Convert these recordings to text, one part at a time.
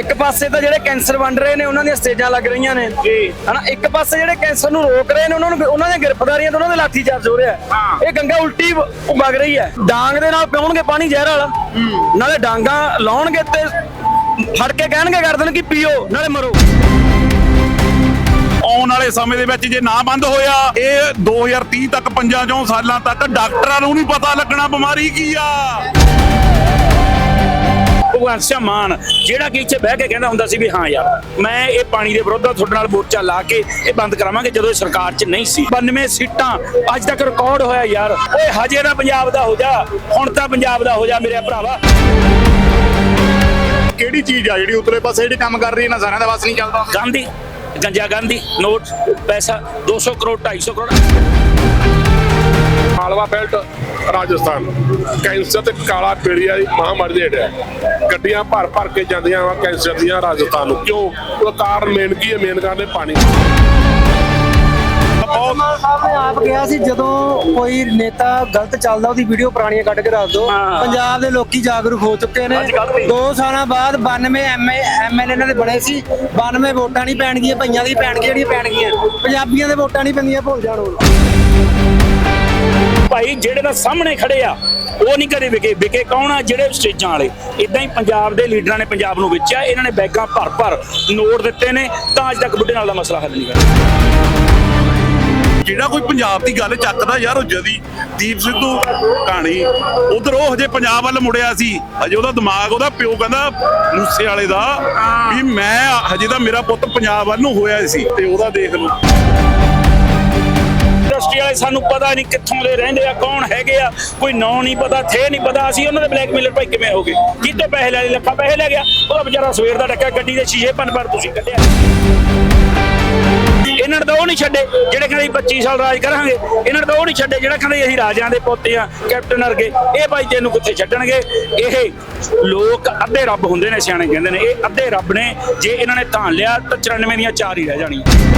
ਇੱਕ ਪਾਸੇ ਤਾਂ ਜਿਹੜੇ ਕੈਂਸਰ ਵੰਡ ਰਹੇ ਨੇ ਉਹਨਾਂ ਦੀਆਂ ਸਟੇਜਾਂ ਲੱਗ ਰਹੀਆਂ ਨੇ। ਜੀ। ਹਨਾ ਇੱਕ ਪਾਸੇ ਜਿਹੜੇ ਕੈਂਸਰ ਨੂੰ ਰੋਕ ਰਹੇ ਨੇ ਉਹਨਾਂ ਨੂੰ ਉਹਨਾਂ ਦੀਆਂ ਗ੍ਰਿਫਤਾਰੀਆਂ ਤੇ ਉਹਨਾਂ ਦੇ ਲਾਠੀ ਚਾਰਜ ਹੋ ਰਿਹਾ। ਇਹ ਗੰਗਾ ਉਲਟੀ ਵਗ ਰਹੀ ਹੈ। ਡਾਂਗ ਦੇ ਨਾਲ ਪਿਉਣਗੇ ਪਾਣੀ ਜ਼ਹਿਰ ਵਾਲਾ। ਨਾਲੇ ਡਾਂਗਾ ਲਾਉਣਗੇ ਤੇ ਫੜ ਕੇ ਕਹਿਣਗੇ ਕਰ ਦੇਣ ਕਿ ਪੀਓ ਨਾਲੇ ਮਰੋ। ਆਉਣ ਵਾਲੇ ਸਮੇਂ ਦੇ ਵਿੱਚ ਜੇ ਨਾ ਬੰਦ ਹੋਇਆ ਇਹ 2030 ਤੱਕ ਪੰਜਾਂ ਚੋਂ ਸਾਲਾਂ ਤੱਕ ਡਾਕਟਰਾਂ ਨੂੰ ਨਹੀਂ ਪਤਾ ਲੱਗਣਾ ਬਿਮਾਰੀ ਕੀ ਆ। ਭਗਵੰਤ ਸਿੰਘ ਮਾਨ ਜਿਹੜਾ ਕਿ ਇੱਥੇ ਬਹਿ ਕੇ ਕਹਿੰਦਾ ਹੁੰਦਾ ਸੀ ਵੀ ਹਾਂ ਯਾਰ ਮੈਂ ਇਹ ਪਾਣੀ ਦੇ ਵਿਰੁੱਧ ਤੁਹਾਡੇ ਨਾਲ ਮੋਰਚਾ ਲਾ ਕੇ ਇਹ ਬੰਦ ਕਰਾਵਾਂਗੇ ਜਦੋਂ ਇਹ ਸਰਕਾਰ 'ਚ ਨਹੀਂ ਸੀ। 92 ਸੀਟਾਂ ਅੱਜ ਤੱਕ ਰਿਕਾਰਡ ਹੋਇਆ ਯਾਰ। ਓਏ ਹਜੇ ਨਾ ਪੰਜਾਬ ਦਾ ਹੋ ਜਾ ਹੁਣ ਤਾਂ ਪੰਜਾਬ ਦਾ ਹੋ ਜਾ ਮੇਰੇ ਭਰਾਵਾ। ਕਿਹੜੀ ਚੀਜ਼ ਆ ਜਿਹੜੀ ਉਤਲੇ ਪਾਸੇ ਜਿਹੜੀ ਕੰਮ ਕਰ ਰਹੀ ਹੈ ਨਾ ਸਾਰਿਆਂ ਦਾ ਬਸ ਨਹੀਂ ਚੱਲਦਾ? ਗਾਂਧੀ ਗੰਜਾ ਗਾਂਧੀ ਨੋਟ ਪੈਸਾ 200 ਕਰੋੜ 250 ਕਰੋੜ। ਮਾਲਵਾ ਬੈਲਟ ਰਾਜਸਥਾਨ। ਕੈਂਸਰ ਤੇ ਕਾਲਾ ਪੀੜੀਆ ਦੀ ਮਹਾਮਾਰੀ ਦੇ ਹੇਠ ਹੈ। ਗੱਡੀਆਂ ਭਰ ਭਰ ਕੇ ਜਾਂਦੀਆਂ ਵਾ ਕੈਂਸਰ ਦੀਆਂ ਰਾਜਸਥਾਨ ਨੂੰ। ਕਿਉਂ? ਉਹ ਕਾਰਨ ਮੇਨ ਕੀ ਹੈ? ਮੇਨ ਕਾਰਨ ਹੈ ਪਾਣੀ ਬਹੁਤ ਸਾਹਿਬ ਨੇ ਆਪ ਕਿਹਾ ਸੀ ਜਦੋਂ ਕੋਈ ਨੇਤਾ ਗਲਤ ਚੱਲਦਾ ਉਹਦੀ ਵੀਡੀਓ ਪੁਰਾਣੀਆਂ ਕੱਢ ਕੇ ਰੱਖ ਹਾਂ। ਪੰਜਾਬ ਦੇ ਲੋਕੀ ਜਾਗਰੂਕ ਹੋ ਚੁੱਕੇ ਨੇ। 2 ਸਾਲਾਂ ਬਾਅਦ 92 ਐਮਐਲਏ ਇਹਨਾਂ ਦੇ ਬਣੇ ਸੀ। 92 ਵੋਟਾਂ ਨਹੀਂ ਪੈਣਗੀਆਂ ਭਈਆਂ ਦੀ ਪੈਣਗੀਆਂ ਜਿਹੜੀਆਂ ਪੈਣਗੀਆਂ। ਪੰਜਾਬੀਆਂ ਦੇ ਵੋਟਾਂ ਨਹੀਂ ਪੈਂਦੀਆਂ ਭੁੱਲ ਜਾਣ ਭਾਈ ਜਿਹੜੇ ਦਾ ਸਾਹਮਣੇ ਖੜੇ ਆ ਉਹ ਨਹੀਂ ਕਦੇ ਵਿਕੇ। ਵਿਕੇ ਕੌਣ ਆ? ਜਿਹੜੇ ਸਟੇਜਾਂ ਵਾਲੇ। ਇਦਾਂ ਹੀ ਪੰਜਾਬ ਦੇ ਲੀਡਰਾਂ ਨੇ ਪੰਜਾਬ ਨੂੰ ਵੇਚਿਆ। ਇਹਨਾਂ ਨੇ ਬੈਗਾਂ ਭਰ ਭਰ ਨੋਟ ਦਿੱਤੇ ਨੇ। ਤਾਂ ਅੱਜ ਤੱਕ ਬੁੱਢੇ ਨਾਲ ਦਾ ਮਸਲਾ ਹੱਲ ਨਹੀਂ ਹੋਇਆ। ਜਿਹੜਾ ਕੋਈ ਪੰਜਾਬ ਦੀ ਗੱਲ ਚੱਕਦਾ ਯਾਰ ਉਹ ਜਦੀ ਦੀਪ ਸਿੱਧੂ ਕਹਾਣੀ। ਉਧਰ ਉਹ ਹਜੇ ਪੰਜਾਬ ਵੱਲ ਮੁੜਿਆ ਸੀ। ਹਜੇ ਉਹਦਾ ਦਿਮਾਗ ਉਹਦਾ ਪਿਓ ਕਹਿੰਦਾ ਮੂਸੇ ਵਾਲੇ ਦਾ ਵੀ ਮੈਂ ਹਜੇ ਤਾਂ ਮੇਰਾ ਪੁੱਤ ਪੰਜਾਬ ਵੱਲ ਨੂੰ ਹੋਇਆ ਸੀ। ਤੇ ਉਹਦਾ ਦੇਖ ਲਓ। ਇੰਡਸਟਰੀ ਵਾਲੇ ਸਾਨੂੰ ਪਤਾ ਨਹੀਂ ਕਿੱਥੋਂ ਦੇ ਰਹਿੰਦੇ ਆ, ਕੌਣ ਹੈਗੇ ਆ, ਕੋਈ ਨਾਂ ਨਹੀਂ ਪਤਾ, ਥੇ ਨਹੀਂ ਪਤਾ, ਅਸੀਂ ਉਹਨਾਂ ਦੇ ਬਲੈਕਮੇਲਰ ਭਾਈ ਕਿਵੇਂ ਹੋ ਗਏ? ਕਿਤੋਂ ਪੈਸੇ ਲੈ ਲਏ, ਲੱਖਾਂ ਪੈਸੇ ਲੈ ਗਿਆ? ਉਹਦਾ ਵਿਚਾਰਾ ਸਵੇਰ ਦਾ ਟੱਕਾ ਗੱਡੀ ਦੇ ਸ਼ੀਸ਼ੇ ਭੰਨ ਭੰਨ ਤੁਸੀਂ ਕੱਢਿਆ। ਇਹਨਾਂ ਨੇ ਤਾਂ ਉਹ ਨਹੀਂ ਛੱਡੇ, ਜਿਹੜੇ ਕਹਿੰਦੇ 25 ਸਾਲ ਰਾਜ ਕਰਾਂਗੇ, ਇਹਨਾਂ ਨੇ ਤਾਂ ਉਹ ਨਹੀਂ ਛੱਡੇ, ਜਿਹੜਾ ਕਹਿੰਦੇ ਅਸੀਂ ਰਾਜਿਆਂ ਦੇ ਪੋਤੇ ਆ, ਕੈਪਟਨ ਵਰਗੇ, ਇਹ ਭਾਈ ਤੈਨੂੰ ਕਿੱਥੇ ਛੱਡਣਗੇ? ਇਹ ਲੋਕ ਅੱਧੇ ਰੱਬ ਹੁੰਦੇ ਨੇ, ਸਿਆਣੇ ਕਹਿੰਦੇ ਨੇ, ਇਹ ਅੱਧੇ ਰੱਬ ਨੇ, ਜੇ ਇਹਨਾਂ ਨੇ ਧਾਨ ਲਿਆ ਤਾਂ 94 ਦੀਆਂ ਚਾਰ ਹੀ ਰਹਿ ਜਾਣੀਆਂ।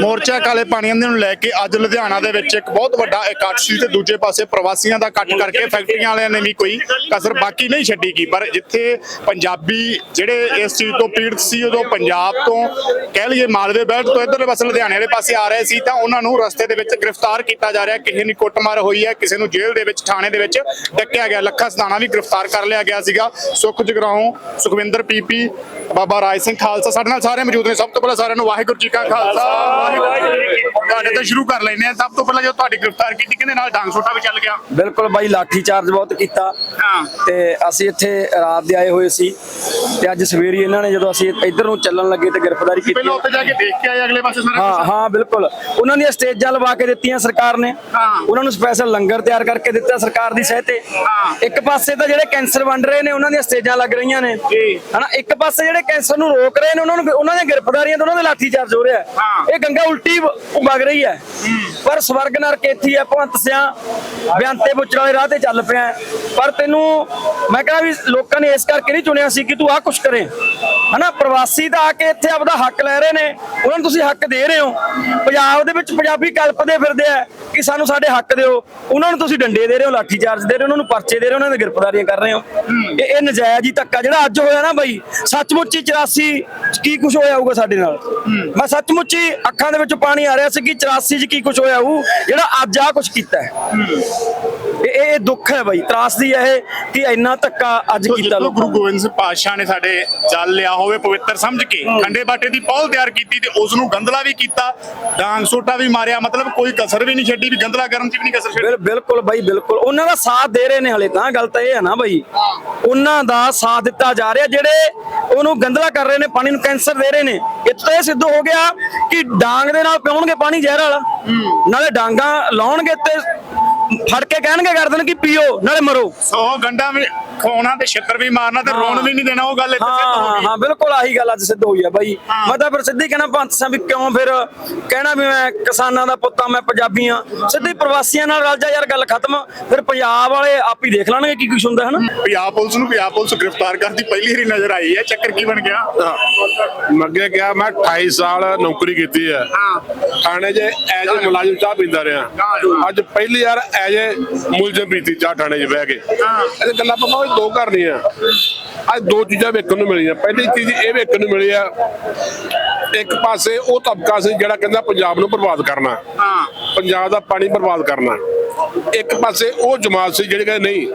ਮੋਰਚਾ ਕਾਲੇ ਪਾਣੀਆਂ ਦੇ ਨੂੰ ਲੈ ਕੇ ਅੱਜ ਲੁਧਿਆਣਾ ਦੇ ਵਿੱਚ ਇੱਕ ਬਹੁਤ ਵੱਡਾ ਇਕੱਠ ਸੀ ਤੇ ਦੂਜੇ ਪਾਸੇ ਪ੍ਰਵਾਸੀਆਂ ਦਾ ਇਕੱਠ ਕਰਕੇ ਫੈਕਟਰੀਆਂ ਵਾਲਿਆਂ ਨੇ ਵੀ ਕੋਈ ਕਸਰ ਬਾਕੀ ਨਹੀਂ ਛੱਡੀ ਕੀ, ਪਰ ਜਿੱਥੇ ਪੰਜਾਬੀ ਜਿਹੜੇ ਇਸ ਚੀਜ਼ ਤੋਂ ਪੀੜਤ ਸੀ, ਉਦੋਂ ਪੰਜਾਬ ਤੋਂ ਕਹਿ ਲਈਏ ਮਾਲਵੇ ਬੈਲਟ ਤੋਂ ਇਧਰਲੇ ਪਾਸੇ ਲੁਧਿਆਣੇ ਵਾਲੇ ਪਾਸੇ ਆ ਰਹੇ ਸੀ, ਤਾਂ ਉਹਨਾਂ ਨੂੰ ਰਸਤੇ ਦੇ ਵਿੱਚ ਗ੍ਰਿਫਤਾਰ ਕੀਤਾ ਜਾ ਰਿਹਾ, ਕਿਸੇ ਦੀ ਕੁੱਟਮਾਰ ਹੋਈ ਹੈ, ਕਿਸੇ ਨੂੰ ਜੇਲ੍ਹ ਦੇ ਵਿੱਚ, ਥਾਣੇ ਦੇ ਵਿੱਚ ਡੱਕਿਆ ਗਿਆ, ਲੱਖਾ ਸਦਾਣਾ ਵੀ ਗ੍ਰਿਫਤਾਰ ਕਰ ਲਿਆ ਗਿਆ ਸੀਗਾ। ਸੁਖ ਜਗਰਾਉਂ, ਸੁਖਵਿੰਦਰ ਪੀਪੀ ਬਾਬਾ ਰਾਜ ਸਿੰਘ ਖਾਲਸਾ ਸਾਡੇ ਨਾਲ ਸਾਰੇ ਮੌਜੂਦ ਨੇ, ਸਭ ਤੋਂ ਪਹਿਲਾਂ ਸਾਰਿਆਂ ਨੂੰ ਵਾਹਿਗੁਰੂ ਜੀ ਕਾ ਖਾਲਸਾ। ਤੁਹਾਡੇ ਤੋਂ ਸ਼ੁਰੂ ਕਰ ਲੈਂਦੇ ਆ ਸਭ ਤੋਂ ਪਹਿਲਾਂ ਜੋ ਤੁਹਾਡੀ ਗ੍ਰਿਫਤਾਰ ਕੀਤੀ ਕਿਹਦੇ ਨਾਲ ਡਾਂਗ ਸੋਟਾ ਵੀ ਚੱਲ ਗਿਆ ਬਿਲਕੁਲ ਬਾਈ ਲਾਠੀ ਚਾਰਜ ਬਹੁਤ ਕੀਤਾ ਹਾਂ ਤੇ ਅਸੀਂ ਇੱਥੇ ਰਾਤ ਦੇ ਆਏ ਹੋਏ ਸੀ ਤੇ ਅੱਜ ਸਵੇਰੀ ਇਹਨਾਂ ਨੇ ਜਦੋਂ ਅਸੀਂ ਇੱਧਰ ਨੂੰ ਚੱਲਣ ਲੱਗੇ ਤੇ ਗ੍ਰਿਫਤਾਰੀ ਕੀਤੀ ਪਹਿਲਾਂ ਉੱਥੇ ਜਾ ਕੇ ਦੇਖ ਕੇ ਆਏ ਅਗਲੇ ਪਾਸੇ ਸਾਰਾ ਹਾਂ? ਹਾਂ ਬਿਲਕੁਲ ਉਹਨਾਂ ਦੀਆਂ ਸਟੇਜਾਂ ਲਵਾ ਕੇ ਦਿੱਤੀਆਂ ਸਰਕਾਰ ਨੇ ਹਾਂ। ਉਹਨਾਂ ਨੂੰ ਸਪੈਸ਼ਲ ਲੰਗਰ ਤਿਆਰ ਕਰਕੇ ਦਿੱਤਾ ਸਰਕਾਰ ਦੀ ਸਹਿ ਤੇ ਹਾਂ। ਇੱਕ ਪਾਸੇ ਤਾਂ ਜਿਹੜੇ ਕੈਂਸਰ ਵੰਡ ਰਹੇ ਨੇ ਉਹਨਾਂ ਦੀਆਂ ਸਟੇਜਾਂ ਲੱਗ ਰਹੀਆਂ ਨੇ ਜੀ। ਹਨਾ ਇੱਕ ਪਾਸੇ ਜਿਹੜੇ ਕੈਂਸਰ ਨੂੰ ਰੋਕ ਰਹੇ ਨੇ ਉਹਨਾਂ ਨੂੰ ਉਹਨਾਂ ਦੀਆਂ ਗ੍ਰਿਫਤਾਰੀਆਂ ਤੇ ਉਹਨਾਂ ਦੇ ਲਾਠੀ ਚਾਰਜ ਹੋ ਰਿਹਾ ਹੈ। ਹਾਂ। ਇਹ ਗੰਗਾ ਉਲਟੀ ਵ- ਵਗ ਰਹੀ ਹੈ। ਪਰ ਸਵਰਗ ਨਰਕ ਇੱਥੇ ਹੀ ਹੈ, ਭਵੰਤ ਸਿਆ। ਬਿਆੰਤੇ ਬੁੱਚੜ ਵਾਲੇ ਰਾਹ ਤੇ ਚੱਲ ਪਿਆ ਪਰ ਤੈਨੂੰ ਮੈਂ ਕਹਿੰਦਾ ਵੀ ਲੋਕਾਂ ਨੇ ਇਸ ਕਰਕੇ ਨਹੀਂ ਚੁਣਿਆ ਸੀ ਕਿ ਤੂੰ ਆਹ ਕੁਛ ਕਰੇ। ਹਨਾ ਪ੍ਰਵਾਸੀ ਤਾਂ ਆ ਕੇ ਇੱਥੇ ਆਪਦਾ ਹੱਕ ਲੈ ਰਹੇ ਨੇ ਉਹਨਾਂ ਨੂੰ ਤੁਸੀਂ ਹੱਕ ਦੇ ਰਹੇ ਹੋ। ਪੰਜਾਬ ਦੇ ਵਿੱਚ ਪੰਜਾਬੀ ਕਲਪਦੇ ਫਿਰਦੇ ਆ ਕਿ ਸਾਨੂੰ ਸਾਡੇ ਹੱਕ ਦਿਓ। ਉਹਨਾਂ ਨੂੰ ਤੁਸੀਂ ਡੰਡੇ ਦੇ ਰਹੇ ਹੋ ਲਾਠੀ ਚਾਰਜ ਦੇ ਰਹੇ ਹੋ ਉਹਨਾਂ ਨੂੰ ਪਰਚੇ ਦੇ ਰਹੇ ਹੋ ਉਹਨਾਂ ਦੇ ਗ੍ਰਿਫਤਾਰੀਆਂ ਕਰ ਰਹੇ ਹੋ। ਇਹ ਇਹ ਨਜਾਇਜ਼ ਹੀ ਧੱਕਾ ਜਿਹੜਾ ਅੱਜ ਹੋਇਆ ਨਾ ਬਈ ਸੱਚਮੁੱਚ ਹੀ 84 ਚ ਕੀ ਕੁਝ ਹੋਇਆ ਹੋਊਗਾ ਸਾਡੇ ਨਾਲ? ਮੈਂ ਸੱਚਮੁੱਚ ਹੀ ਅੱਖਾਂ ਦੇ ਵਿੱਚ ਪਾਣੀ ਆ ਰਿਹਾ ਸੀ ਕਿ 84 ਚ ਕੀ ਕੁਝ ਹੋਇਆ ਹੋਊ ਜਿਹੜਾ ਅੱਜ ਆ ਕੁਝ ਕੀਤਾ ਹੈ। ਇਹ ਦੁੱਖ ਹੈ ਬਈ ਤਰਾਸਦੀ ਹੈ ਇਹ ਕਿ ਇੰਨਾ ਧੱਕਾ ਅੱਜ ਕੀਤਾ ਲੋਕਾਂ ਗੁਰੂ। ਗੋਬਿੰਦ ਸਿੰਘ ਪਾਤਸ਼ਾਹ ਨੇ ਸਾਡੇ ਜਲ ਲਿਆ ਹੋਵੇ ਪਵਿੱਤਰ ਸਮਝ ਕੇ ਖੰਡੇ ਬਾਟੇ ਦੀ ਪੌਲ ਤਿਆਰ ਕੀਤੀ ਤੇ ਉਸ ਨੂੰ ਗੰਦਲਾ ਵੀ ਕੀਤਾ ਡਾਂਗ ਸੋਟਾ ਵੀ ਮਾਰਿਆ ਮਤਲਬ ਕੋਈ ਕਸਰ ਵੀ ਨਹੀਂ ਛੱਡੀ ਵੀ ਗੰਦਲਾ ਕਰਨ ਚ ਵੀ ਨਹੀਂ ਕਸਰ ਛੱਡੀ। ਬਿਲ- ਬਿਲਕੁਲ ਬਾਈ ਬਿਲਕੁਲ। ਉਹਨਾਂ ਦਾ ਸਾਥ ਦੇ ਰਹੇ ਨੇ ਹਲੇ ਤਾਂ ਗੱਲ ਤਾਂ ਇਹ ਹੈ ਨਾ ਬਾਈ। ਉਹਨਾਂ ਦਾ ਸਾਥ ਦਿੱਤਾ ਜਾ ਰਿਹਾ ਜਿਹੜੇ ਉਹਨੂੰ ਗੰਦਲਾ ਕਰ ਰਹੇ ਨੇ ਪਾਣੀ ਨੂੰ ਕੈਂਸਰ ਦੇ ਰਹੇ ਨੇ। ਇੱਥੇ ਇਹ ਸਿੱਧ ਹੋ ਗਿਆ ਕਿ ਡਾਂਗ ਦੇ ਨਾਲ ਪਿਉਣਗੇ ਪਾਣੀ ਜ਼ਹਿਰ ਵਾਲਾ। ਨਾਲੇ ਡਾਂਗਾ ਲਾਉਣਗੇ ਤੇ ਫੜ ਕੇ ਕਹਿਣਗੇ ਕਰ ਦੇਣ ਕਿ ਪੀਓ ਨਾਲੇ ਮਰੋ। ਸੋ ਗੰਡਾ ਖਵਾਉਣਾ ਤੇ ਛਿੱਤਰ ਵੀ ਮਾਰਨਾ ਤੇ ਰੋਣ ਵੀ ਨਹੀਂ ਦੇਣਾ ਉਹ ਗੱਲ ਇੱਥੇ ਸਿੱਧ ਹੋ ਹਾਂ ਗਈ। ਹਾਂ ਬਿਲਕੁਲ ਆਹੀ ਗੱਲ ਅੱਜ ਸਿੱਧ ਹੋਈ ਆ ਬਾਈ। ਮੈਂ ਤਾਂ ਫਿਰ ਸਿੱਧੀ ਕਹਿਣਾ ਭੰਤ ਸਿੰਘ ਵੀ ਕਿਉਂ ਫਿਰ ਕਹਿਣਾ ਵੀ ਮੈਂ ਕਿਸਾਨਾਂ ਦਾ ਪੁੱਤ ਆ ਮੈਂ ਪੰਜਾਬੀ ਆ। ਸਿੱਧੀ ਪ੍ਰਵਾਸੀਆਂ ਨਾਲ ਰਲ ਜਾ ਯਾਰ ਗੱਲ ਖਤਮ। ਫਿਰ ਪੰਜਾਬ ਵਾਲੇ ਆਪ ਹੀ ਦੇਖ ਲੈਣਗੇ ਕੀ ਕੁਛ ਹੁੰਦਾ ਹੈ ਨਾ ਪੰਜਾਬ ਪੁਲਿਸ ਨੂੰ ਪੰਜਾਬ ਪੁਲਿਸ ਗ੍ਰਿਫਤਾਰ ਕਰਦੀ ਪਹਿਲੀ ਵਾਰੀ ਨਜ਼ਰ ਆਈ ਹੈ। ਚੱਕਰ ਕੀ ਬਣ ਗਿਆ? ਮੈਂ ਅੱਗੇ ਕਿਹਾ ਮੈਂ 28 ਸਾਲ ਨੌਕਰੀ ਕੀਤੀ ਹੈ। ਥਾਣੇ 'ਚ ਐਜ ਮੁਲਾਜ਼ਮ ਚਾਹ ਪੀਂਦਾ ਰਿਹਾ। ਅੱਜ ਪਹਿਲੀ ਵਾਰ ਐਜ ਮੁਲਜ਼ਮ ਪੀਤੀ ਚਾਹ ਥਾਣੇ 'ਚ ਬਹਿ ਕੇ। ਇਹ ਗੱਲਾਂ ਆਪਾਂ ਦੋ ਘਰ ਨਹੀਂ ਆ। ਅੱਜ ਦੋ ਚੀਜ਼ਾਂ ਵੇਖਣ ਨੂੰ ਮਿਲੀਆਂ। ਪਹਿਲੀ ਚੀਜ਼ ਇਹ ਵੇਖਣ ਨੂੰ ਮਿਲੀ ਆ, ਇੱਕ ਪਾਸੇ ਉਹ ਤਬਕਾ ਸੀ ਜਿਹੜਾ ਕਹਿੰਦਾ ਪੰਜਾਬ ਨੂੰ ਬਰਬਾਦ ਕਰਨਾ। ਹਾਂ ਪੰਜਾਬ ਦਾ ਪਾਣੀ ਬਰਬਾਦ ਕਰਨਾ। ਇੱਕ ਪਾਸੇ ਉਹ ਜਮਾਤ ਸੀ ਜਿਹੜੇ ਕਹਿੰਦੇ, ਨਹੀਂ,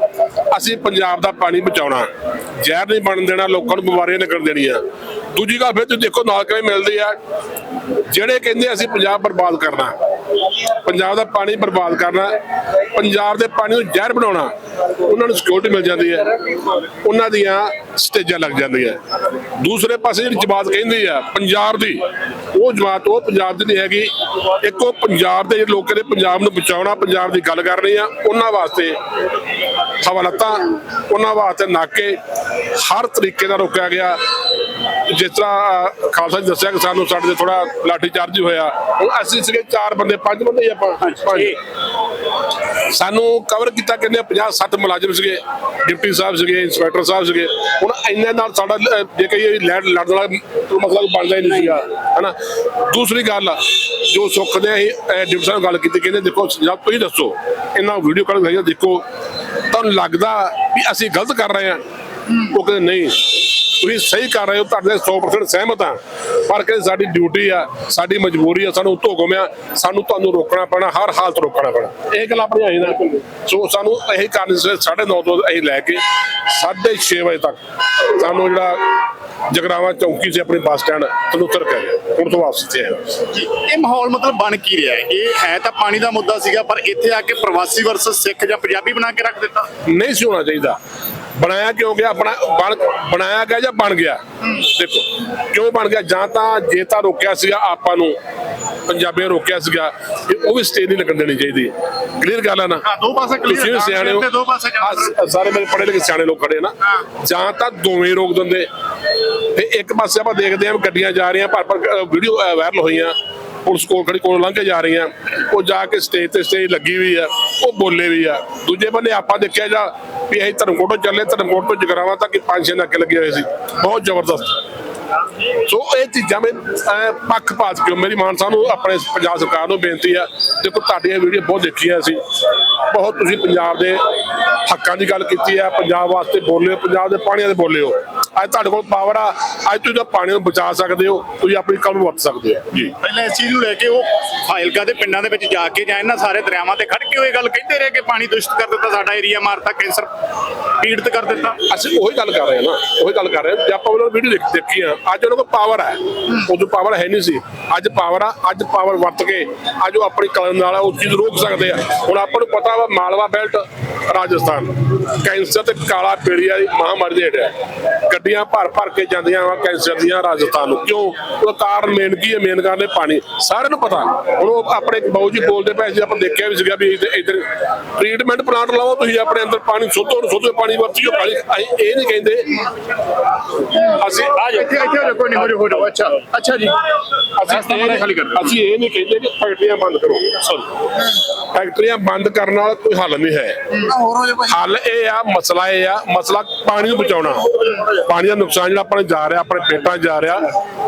ਅਸੀਂ ਪੰਜਾਬ ਦਾ ਪਾਣੀ ਬਚਾਉਣਾ। ਜ਼ਹਿਰ ਨਹੀਂ ਬਣਨ ਦੇਣਾ, ਲੋਕਾਂ ਨੂੰ ਬਿਮਾਰੀਆਂ ਨਿਕਲ ਦੇਣੀਆਂ। ਦੂਜੀ ਗੱਲ ਫਿਰ ਤੁਸੀਂ ਦੇਖੋ, ਨਾਲ ਕਿਵੇਂ ਮਿਲਦੀ ਆ। ਜਿਹੜੇ ਕਹਿੰਦੇ ਅਸੀਂ ਪੰਜਾਬ ਬਰਬਾਦ ਕਰਨਾ। ਪੰਜਾਬ ਦਾ ਪਾਣੀ ਬਰਬਾਦ ਕਰਨਾ। ਪੰਜਾਬ ਦੇ ਪਾਣੀ ਨੂੰ ਜ਼ਹਿਰ ਬਣਾਉਣਾ ਉਹਨਾਂ ਨੂੰ ਸਿਕਿਉਰਿਟੀ ਮਿਲ ਜਾਂਦੀ ਹੈ ਉਹਨਾਂ ਦੀਆਂ ਸਟੇਜਾਂ ਲੱਗ ਜਾਂਦੀਆਂ। ਦੂਸਰੇ ਪਾਸੇ ਜਿਹੜੀ ਜਮਾਤ ਕਹਿੰਦੀ ਆ ਪੰਜਾਬ ਦੀ ਉਹ ਜਮਾਤ ਉਹ ਪੰਜਾਬ ਦੀ ਨਹੀਂ ਹੈਗੀ। ਇੱਕ ਉਹ ਪੰਜਾਬ ਦੇ ਜਿਹੜੇ ਲੋਕਾਂ ਨੇ ਪੰਜਾਬ ਨੂੰ ਬਚਾਉਣਾ ਪੰਜਾਬ ਦੀ ਗੱਲ ਕਰ ਰਹੀ ਆ ਉਹਨਾਂ ਵਾਸਤੇ ਹਵਾਲਤਾਂ ਉਹਨਾਂ ਵਾਸਤੇ ਨਾਕੇ ਹਰ ਤਰੀਕੇ ਦਾ ਰੋਕਿਆ ਗਿਆ। ਜਿਸ ਤਰ੍ਹਾਂ ਖਾਲਸਾ ਜੀ ਦੱਸਿਆ ਕਿ ਸਾਨੂੰ ਸਾਡੇ ਤੇ ਥੋੜਾ ਲਾਠੀ ਚਾਰਜ ਹੋਇਆ। ਹੁਣ ਅਸੀਂ ਸੀਗੇ ਚਾਰ ਬੰਦੇ ਪੰਜ ਬੰਦੇ ਆਪਾਂ ਪੰਜ। ਸਾਨੂੰ ਕਵਰ ਕੀਤਾ ਕਹਿੰਦੇ 50 60 ਮੁਲਾਜ਼ਮ ਸੀਗੇ, ਡਿਪਟੀ ਸਾਹਿਬ ਸੀਗੇ, ਇੰਸਪੈਕਟਰ ਸਾਹਿਬ ਸੀਗੇ। ਹੁਣ ਇੰਨੇ ਨਾਲ ਸਾਡਾ ਜੇ ਕਹੀਏ ਵੀ ਲੈਣ ਲੜਨ ਵਾਲਾ ਮਸਲਾ ਬਣਦਾ ਹੀ ਨਹੀਂ ਸੀਗਾ, ਹਨਾ? ਦੂਸਰੀ ਗੱਲ ਜੋ ਸੁੱਖ ਦੇ ਅਸੀਂ ਡਿਪਟੀ ਸਾਹਿਬ ਗੱਲ ਕੀਤੀ, ਕਹਿੰਦੇ ਦੇਖੋ ਜਦ ਤੁਸੀਂ ਦੱਸੋ, ਇਹਨਾਂ ਵੀਡੀਓ ਕਾਲ ਕਰਾਈਆਂ ਦੇਖੋ, ਤੁਹਾਨੂੰ ਲੱਗਦਾ ਵੀ ਅਸੀਂ ਗਲਤ ਕਰ ਰਹੇ ਹਾਂ? ਉਹ ਕਹਿੰਦੇ ਨਹੀਂ। ਤੁਸੀਂ ਸਹੀ ਕਰ ਰਹੇ ਹੋ ਤੁਹਾਡੇ ਨਾਲ 100% ਸਹਿਮਤ ਹਾਂ। ਪਰ ਕਹਿੰਦੇ ਸਾਡੀ ਡਿਊਟੀ ਆ ਸਾਡੀ ਮਜਬੂਰੀ ਆ ਸਾਨੂੰ ਹੁਕਮ ਆ ਸਾਨੂੰ ਤੁਹਾਨੂੰ ਰੋਕਣਾ ਪੈਣਾ ਹਰ ਹਾਲਤ ਰੋਕਣਾ ਪੈਣਾ। ਇਹ ਗੱਲ ਆਪਣੀ ਆਈ ਨਾ। ਸੋ ਸਾਨੂੰ ਇਹੀ ਕਾਰਨ ਸਵੇਰੇ 9:30 ਤੋਂ ਅਸੀਂ ਲੈ ਕੇ 6:30 ਵਜੇ ਤੱਕ ਸਾਨੂੰ ਜਿਹੜਾ ਜਗਰਾਵਾ ਚੌਂਕੀ ਸੀ ਆਪਣੀ ਬੱਸ ਸਟੈਂਡ ਤਨੁੱਤਰ ਕੇ ਹੁਣ ਤੋਂ ਵਾਪਸ ਤੇ ਆਇਆ ਇਹ ਮਾਹੌਲ ਮਤਲਬ ਬਣ ਕੀ ਰਿਹਾ? ਹੈ ਇਹ ਹੈ ਤਾਂ ਪਾਣੀ ਦਾ ਮੁੱਦਾ ਸੀਗਾ ਪਰ ਇੱਥੇ ਆ ਕੇ ਪ੍ਰਵਾਸੀ ਵਰਸਸ ਸਿੱਖ ਜਾਂ ਪੰਜਾਬੀ ਬਣਾ ਕੇ ਰੱਖ ਦਿੱਤਾ? ਨਹੀਂ ਸੀ ਹੋਣਾ ਚਾਹੀਦਾ। ਬਣਾਇਆ ਕਿਉਂ ਗਿਆ? ਆਪਣਾ ਬਣ ਬਣਾਇਆ ਗਿਆ ਜਾਂ ਬਣ ਗਿਆ? ਦੇਖੋ ਕਿਉਂ ਬਣ ਗਿਆ? ਜਾਂ ਤਾਂ ਜੇ ਤਾਂ ਰੋਕਿਆ ਸੀਗਾ ਆਪਾਂ ਨੂੰ ਪੰਜਾਬੀਆਂ ਨੇ ਰੋਕਿਆ ਸੀਗਾ ਤੇ ਉਹ ਵੀ ਸਟੇ ਨਹੀਂ ਲੱਗਣ ਦੇਣੀ ਚਾਹੀਦੀ। ਕਲੀਅਰ ਗੱਲ ਆ ਨਾ? ਹਾਂ, ਦੋ ਪਾਸੇ ਆ, ਸਿਆਣੇ ਹੋ। ਦੋ ਪਾਸੇ ਸਾਰੇ ਮੇਰੇ ਪੜ੍ਹੇ ਲਿਖੇ ਸਿਆਣੇ ਲੋਕ ਖੜੇ ਨਾ। ਜਾਂ ਤਾਂ ਦੋਵੇਂ ਰੋਕ ਦਿੰਦੇ। ਤੇ ਇੱਕ ਪਾਸੇ ਆਪਾਂ ਦੇਖਦੇ ਆਂ ਗੱਡੀਆਂ ਜਾ ਰਹੀਆਂ ਪਰ ਪਰ ਵੀਡੀਓ ਵਾਇਰਲ ਹੋਈਆਂ। ਪੁਲਿਸ ਕੋਲ ਖੜੀ ਕੋਲ ਲੰਘ ਕੇ ਜਾ ਰਹੀਆਂ। ਉਹ ਜਾ ਕੇ ਸਟੇਜ ਤੇ ਸਟੇਜ ਲੱਗੀ ਹੋਈ ਆ, ਉਹ ਬੋਲੇ ਵੀ ਆ। ਦੂਜੇ ਬੰਨੇ ਆਪਾਂ ਦੇਖਿਆ ਜਾ ਵੀ ਅਸੀਂ ਧਰਮਕੋਟ ਤੋਂ ਚੱਲੇ, ਧਰਮਕੋਟ ਤੋਂ ਜਗਰਾਵਾਂ ਤੱਕ ਹੀ ਪੰਜ ਛੇ ਨਾਕੇ ਲੱਗੇ ਹੋਏ ਸੀ। ਬਹੁਤ ਜ਼ਬਰਦਸਤ। ਸੋ ਇਹ ਚੀਜ਼ਾਂ ਅਹ, ਪੱਖਪਾਤ ਕਿਉਂ? ਮੇਰੀ ਮਾਨ ਸਾਹਿਬ ਨੂੰ ਆਪਣੇ ਪੰਜਾਬ ਸਰਕਾਰ ਨੂੰ ਬੇਨਤੀ ਆ ਦੇਖੋ ਤੁਹਾਡੀਆਂ ਵੀਡੀਓ ਬਹੁਤ ਦੇਖੀਆਂ ਸੀ। ਬਹੁਤ ਤੁਸੀਂ ਪੰਜਾਬ ਦੇ ਹੱਕਾਂ ਦੀ ਗੱਲ ਕੀਤੀ ਆ ਪੰਜਾਬ ਵਾਸਤੇ ਬੋਲੇ ਹੋ ਪੰਜਾਬ ਦੇ ਪਾਣੀਆਂ ਦੇ ਬੋਲੇ ਹੋ ਅੱਜ ਤੁਹਾਡੇ ਕੋਲ ਪਾਵਰ ਆ ਅੱਜ ਤੁਸੀਂ ਪਾਣੀ ਨੂੰ ਬਚਾ ਸਕਦੇ ਹੋ ਤੁਸੀਂ ਆਪਣੀ ਕਲਮ ਵਰਤ ਸਕਦੇ ਹੋ। ਜੀ। ਪਹਿਲਾਂ ਇਸ ਚੀਜ਼ ਨੂੰ ਲੈ ਕੇ ਉਹ ਫਾਇਲਕਾ ਦੇ ਪਿੰਡਾਂ ਦੇ ਵਿੱਚ ਜਾ ਕੇ ਜਾਂ ਇਹਨਾਂ ਸਾਰੇ ਦਰਿਆਵਾਂ ਤੇ ਖੜ ਕੇ ਉਹ ਇਹ ਗੱਲ ਕਹਿੰਦੇ ਰਹੇ ਕਿ ਪਾਣੀ ਦੂਸ਼ਿਤ ਕਰ ਦਿੱਤਾ ਸਾਡਾ ਏਰੀਆ ਮਾਰਤਾ ਕੈਂਸਰ ਪੀੜਤ ਕਰ ਦਿੱਤਾ। ਅਸੀਂ ਉਹੀ ਗੱਲ ਕਰ ਰਹੇ ਹਾਂ ਨਾ ਉਹੀ ਗੱਲ ਕਰ ਰਹੇ ਹਾਂ। ਜੇ ਆਪਾਂ ਉਹਨਾਂ ਵੀਡੀਓ ਦੇਖ ਦੇਖੀ ਆ ਅੱਜ ਉਹਨਾਂ ਕੋਲ ਪਾਵਰ ਹੈ। ਉਦੋਂ ਪਾਵਰ ਹੈ ਨਹੀਂ ਸੀ। ਅੱਜ ਪਾਵਰ ਆ, ਅੱਜ ਪਾਵਰ ਵਰਤ ਕੇ ਅੱਜ ਉਹ ਆਪਣੀ ਕਲਮ ਨਾਲ ਉਹ ਚੀਜ਼ ਰੋਕ ਸਕਦੇ ਆ। ਹੁਣ ਆਪਾਂ ਨੂੰ ਪਤਾ ਵਾ ਮਾਲਵਾ ਬੈਲਟ ਰਾਜਸਥਾਨ। ਕੈਂਸਰ ਤੇ ਕਾਲਾ ਪੀੜੀਆ ਦੀ ਮਹਾਮਾਰੀ ਦੇ ਹੇਠ ਗੱਡੀਆਂ ਭਰ ਭਰ ਕੇ ਜਾਂਦੀਆਂ ਵਾ ਕੈਂਸਰ ਦੀਆਂ ਰਾਜਸਥਾਨ ਨੂੰ। ਕਿਉਂ? ਉਹ ਕਾਰਨ ਮੇਨ ਕੀ ਹੈ? ਮੇਨ ਕਾਰਨ ਹੈ ਪਾਣੀ। ਸਾਰਿਆਂ ਨੂੰ ਪਤਾ। ਹੁਣ ਉਹ ਆਪਣੇ ਬਾਊ ਜੀ ਬੋਲਦੇ ਪਏ ਸੀ, ਆਪਾਂ ਦੇਖਿਆ ਵੀ ਸੀਗਾ ਵੀ ਇੱਧਰ- ਟ੍ਰੀਟਮੈਂਟ ਪਲਾਂਟ ਲਾਓ, ਤੁਸੀਂ ਆਪਣੇ ਅੰਦਰ ਪਾਣੀ ਸੁੱਧੋ ਸੁੱਧੋ, ਪਾਣੀ ਵਰਤੀਓ। ਪਾਣੀ ਅਸੀਂ ਇਹ ਨਹੀਂ ਕਹਿੰਦੇ। ਅਸੀਂ ਆ ਜਾਓ ਇੱਥੇ ਇੱਥੇ ਕੋਈ ਨਹੀਂ ਹੋ ਜਾਓ ਅੱਛਾ ਅੱਛਾ ਜੀ। ਅਸੀਂ ਇਹ ਨਹੀਂ ਅਸੀਂ ਇਹ ਨਹੀਂ ਕਹਿੰਦੇ ਕਿ ਫੈਕਟਰੀਆਂ ਬੰਦ ਕਰੋ। ਸੌਰੀ ਫੈਕਟਰੀਆਂ ਬੰਦ ਕਰਨ ਨਾਲ ਕੋਈ ਹੱਲ ਨਹੀਂ ਹੈ। ਹੱਲ ਇਹ ਆ ਮਸਲਾ ਇਹ ਆ ਮਸਲਾ ਪਾਣੀ ਨੂੰ ਬਚਾਉਣਾ। ਪਾਣੀ ਦਾ ਨੁਕਸਾਨ ਜਿਹੜਾ ਆਪਣੇ ਜਾ ਰਿਹਾ ਆਪਣੇ ਪੇਟਾਂ 'ਚ ਜਾ ਰਿਹਾ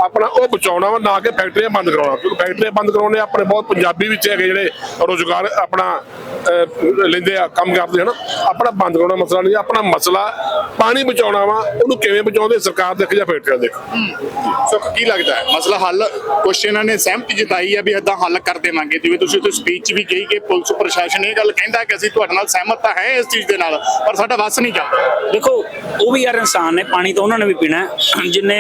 ਆਪਣਾ ਉਹ ਬਚਾਉਣਾ ਵਾ ਨਾ ਕਿ ਫੈਕਟਰੀਆਂ ਬੰਦ ਕਰਾਉਣਾ। ਕਿਉਂਕਿ ਫੈਕਟਰੀਆਂ ਬੰਦ ਕਰਾਉਣੇ ਆਪਣੇ ਬਹੁਤ ਪੰਜਾਬੀ ਵਿੱਚ ਹੈਗੇ ਜਿਹੜੇ ਰੋਜ਼ਗਾਰ ਆਪਣਾ ਲੈਂਦੇ ਆ ਕੰਮ ਕਰਦੇ ਹਨ ਆਪਣਾ ਬੰਦ ਕਰਾਉਣਾ ਮਸਲਾ ਨਹੀਂ ਆਪਣਾ ਮਸਲਾ ਪਾਣੀ ਬਚਾਉਣਾ ਵਾ ਉਹਨੂੰ ਕਿਵੇਂ ਬਚਾਉਂਦੇ ਸਰਕਾਰ ਦੇਖ ਜਾਂ ਫੈਕਟਰੀਆਂ ਦੇਖ। ਸੁੱਖ ਕੀ ਲੱਗਦਾ ਹੈ? ਮਸਲਾ ਹੱਲ ਕੁਛ ਇਹਨਾਂ ਨੇ ਸਹਿਮਤੀ ਜਤਾਈ ਹੈ ਵੀ ਇਦਾਂ ਹੱਲ ਕਰ ਦੇਵਾਂਗੇ। ਜਿਵੇਂ ਤੁਸੀਂ ਉੱਥੇ ਸਪੀਚ ਵੀ ਕਹੀ ਕਿ ਪੁਲਿਸ ਪ੍ਰਸ਼ਾਸਨ ਇਹ ਗੱਲ ਕਹਿੰਦਾ ਕਿ ਅਸੀਂ ਤੁਹਾਡੇ ਨਾਲ ਸਹਿਮਤ ਤਾਂ ਹੈ ਇਸ ਚੀਜ਼ ਦੇ ਨਾਲ ਪਰ ਸਾਡਾ ਵੱਸ ਨਹੀਂ ਚੱਲਦਾ ਦੇਖੋ ਉਹ ਵੀ ਯਾਰ ਇਨਸਾਨ ਨੇ ਪਾਣੀ ਤਾਂ ਉਹਨਾਂ ਨੇ ਵੀ ਪੀਣਾ। ਜਿੰਨੇ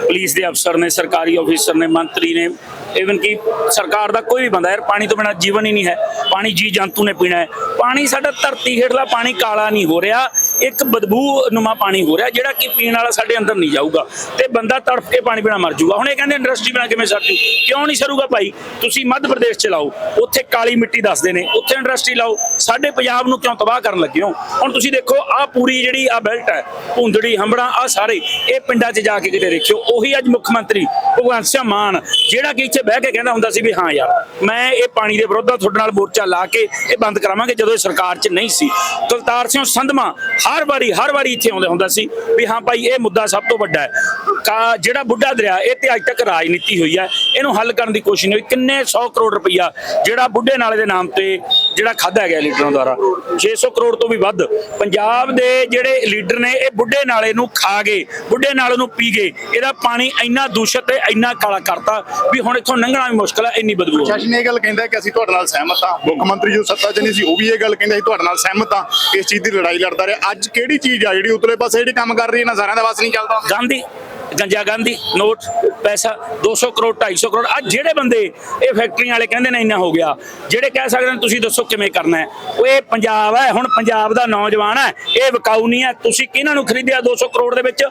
ਪੁਲਿਸ ਦੇ ਅਫਸਰ ਨੇ ਸਰਕਾਰੀ ਅਫੀਸਰ ਨੇ ਮੰਤਰੀ ਨੇ ਇਵਨ ਕਿ ਸਰਕਾਰ ਦਾ ਕੋਈ ਵੀ ਬੰਦਾ ਯਾਰ, ਪਾਣੀ ਤੋਂ ਬਿਨਾ ਜੀਵਨ ਹੀ ਨਹੀਂ ਹੈ। ਪਾਣੀ ਜੀ ਜੰਤੂ ਨੇ ਪੀਣਾ ਹੈ। ਪਾਣੀ ਸਾਡਾ ਧਰਤੀ ਹੇਠਲਾ ਪਾਣੀ ਕਾਲਾ ਨਹੀਂ ਹੋ ਰਿਹਾ। ਇੱਕ ਬਦਬੂ ਨੁਮਾ ਪਾਣੀ ਹੋ ਰਿਹਾ ਜਿਹੜਾ ਕਿ ਪੀਣ ਵਾਲਾ ਸਾਡੇ ਅੰਦਰ ਨਹੀਂ ਜਾਊਗਾ। ਤੇ ਬੰਦਾ ਤੜਫ ਕੇ ਪਾਣੀ ਪੀਣਾ ਮਰ ਜਾਊਗਾ। ਹੁਣ ਇਹ ਕਹਿੰਦੇ ਇੰਡਸਟਰੀ ਬਣਾ ਕਿਵੇਂ ਸਾਡੀ? ਕਿਉਂ ਨਹੀਂ ਸਰੂਗਾ ਭਾਈ? ਤੁਸੀਂ ਮੱਧ ਪ੍ਰਦੇਸ਼ ਚ ਲਾਓ ਉੱਥੇ ਕਾਲੀ ਮਿੱਟੀ ਦੱਸਦੇ ਨੇ। ਉੱਥੇ ਇੰਡਸਟਰੀ ਲਾਓ। ਸਾਡੇ ਪੰਜਾਬ ਨੂੰ ਕਿਉਂ ਤਬਾਹ ਕਰਨ ਲੱਗੇ ਹੋ? ਹੁਣ ਤੁਸੀਂ ਦੇਖੋ, ਆਹ ਪੂਰੀ ਜਿਹੜੀ ਆ ਬੈਲਟ ਹੈ, ਭੁੰਦੜੀ, ਹੰਬੜਾ ਆ ਸਾਰੇ, ਇਹ ਪਿੰਡਾਂ 'ਚ ਜਾ ਕੇ ਕਿਤੇ ਦੇਖਿਓ। ਉਹੀ ਅੱਜ ਮੁੱਖ ਮੰਤਰੀ ਭਗਵੰਤ ਸਿੰਘ ਮਾਨ, ਜਿਹੜਾ ਕਿ ਇੱਥੇ ਬਹਿ ਕੇ ਕਹਿੰਦਾ ਹੁੰਦਾ ਸੀ ਵੀ ਹਾਂ ਯਾਰ, ਮੈਂ ਇਹ ਪਾਣੀ ਦੇ ਵਿਰੁੱਧ ਤੁਹਾਡੇ ਨਾਲ ਮੋਰਚਾ ਲਾ ਕੇ ਇਹ ਬੰਦ ਕਰਾਵਾਂਗੇ ਜਦੋਂ ਇਹ ਸਰਕਾਰ 'ਚ ਨਹੀਂ ਸੀ। ਕੁਲਤਾਰ ਸਿੰਘ ਸੰਧਮਾ ਹਰ ਵਾਰੀ ਹਰ ਵਾਰੀ ਇੱਥੇ ਆਉਂਦਾ ਹੁੰਦਾ ਸੀ ਵੀ ਹਾਂ ਭਾਈ, ਇਹ ਮੁੱਦਾ ਸਭ ਤੋਂ ਵੱਡਾ ਹੈ। ਕਾ, ਜਿਹੜਾ ਬੁੱਢਾ ਦਰਿਆ, ਇਹ ਤੇ ਅੱਜ ਤੱਕ ਰਾਜਨੀਤੀ ਹੋਈ ਹੈ। ਇਹਨੂੰ ਹੱਲ ਕਰਨ ਦੀ ਕੋਸ਼ਿਸ਼ ਨਹੀਂ ਹੋਈ। ਕਿੰਨੇ 100 ਕਰੋੜ ਰੁਪਈਆ ਜਿਹੜਾ ਬੁੱਢੇ ਨਾਲੇ ਦੇ ਨਾਮ ਤੇ ਜਿਹੜਾ ਖਾਦਾ ਗਿਆ ਲੀਡਰਾਂ ਦੁਆਰਾ। 600 ਕਰੋੜ ਤੋਂ ਵੀ ਵੱਧ। ਪੰਜਾਬ ਦੇ ਜਿਹੜੇ ਲੀਡਰ ਨੇ ਇਹ ਬੁੱਢੇ ਨਾਲੇ ਨੂੰ ਖਾ ਗਏ ਬੁੱਢੇ ਨਾਲੇ ਨੂੰ ਪੀ ਗਏ। ਇਹਦਾ ਪਾਣੀ ਇੰਨਾ ਦੂਸ਼ਿਤ ਤੇ ਇੰਨਾ ਕਾਲਾ ਕਰਤਾ ਵੀ ਹੁਣ ਇੱਥੋਂ ਲੰਘਣਾ ਵੀ ਮੁਸ਼ਕਲ ਹੈ ਇੰਨੀ ਬਦਬੂ ਆਉਂਦੀ ਹੈ। ਸ਼ਾਸਨ ਇਹ ਗੱਲ ਕਹਿੰਦਾ ਕਿ ਅਸੀਂ ਤੁਹਾਡੇ ਨਾਲ ਸਹਿਮਤ ਹਾਂ। ਮੁੱਖ ਮੰਤਰੀ ਜੋ ਸੱਤਾ 'ਚ ਨਹੀਂ ਸੀ ਉਹ ਵੀ ਇਹ ਗੱਲ ਕਹਿੰਦਾ ਸੀ ਤੁਹਾਡੇ ਨਾਲ ਸਹਿਮਤ ਹਾਂ ਇਸ ਚੀਜ਼ ਦੀ ਲੜਾਈ ਲੜਦਾ ਰਿਹਾ। ਅੱਜ ਕਿਹੜੀ ਚੀਜ਼ ਆ ਜਿਹੜੀ ਉਤਲੇ ਪਾਸੇ ਜਿਹੜੀ ਕੰਮ ਕਰ ਰਹੀ ਹੈ ਨਾ ਸਾਰਿਆਂ ਦਾ ਬਸ ਨਹੀਂ ਚੱਲਦਾ। ਗਾਂਧੀ ਗੰਜਾ ਗਾਂਧੀ, ਨੋਟ, ਪੈਸਾ 200 ਕਰੋੜ 250 ਕਰੋੜ। ਅੱਜ ਜਿਹੜੇ ਬੰਦੇ ਇਹ ਫੈਕਟਰੀਆਂ ਵਾਲੇ ਕਹਿੰਦੇ ਨੇ ਇੰਨਾ ਹੋ ਗਿਆ, ਜਿਹੜੇ ਕਹਿ ਸਕਦੇ ਨੇ ਤੁਸੀਂ ਦੱਸੋ ਕਿਵੇਂ ਕਰਨਾ ਹੈ। ਉਹ ਇਹ ਪੰਜਾਬ ਹੈ, ਹੁਣ ਪੰਜਾਬ ਦਾ ਨੌਜਵਾਨ ਹੈ, ਇਹ ਵਿਕਾਊ ਨਹੀਂ ਹੈ। ਤੁਸੀਂ ਕਿਹਨਾਂ ਨੂੰ ਖਰੀਦਿਆ 200 ਕਰੋੜ ਦੇ ਵਿੱਚ?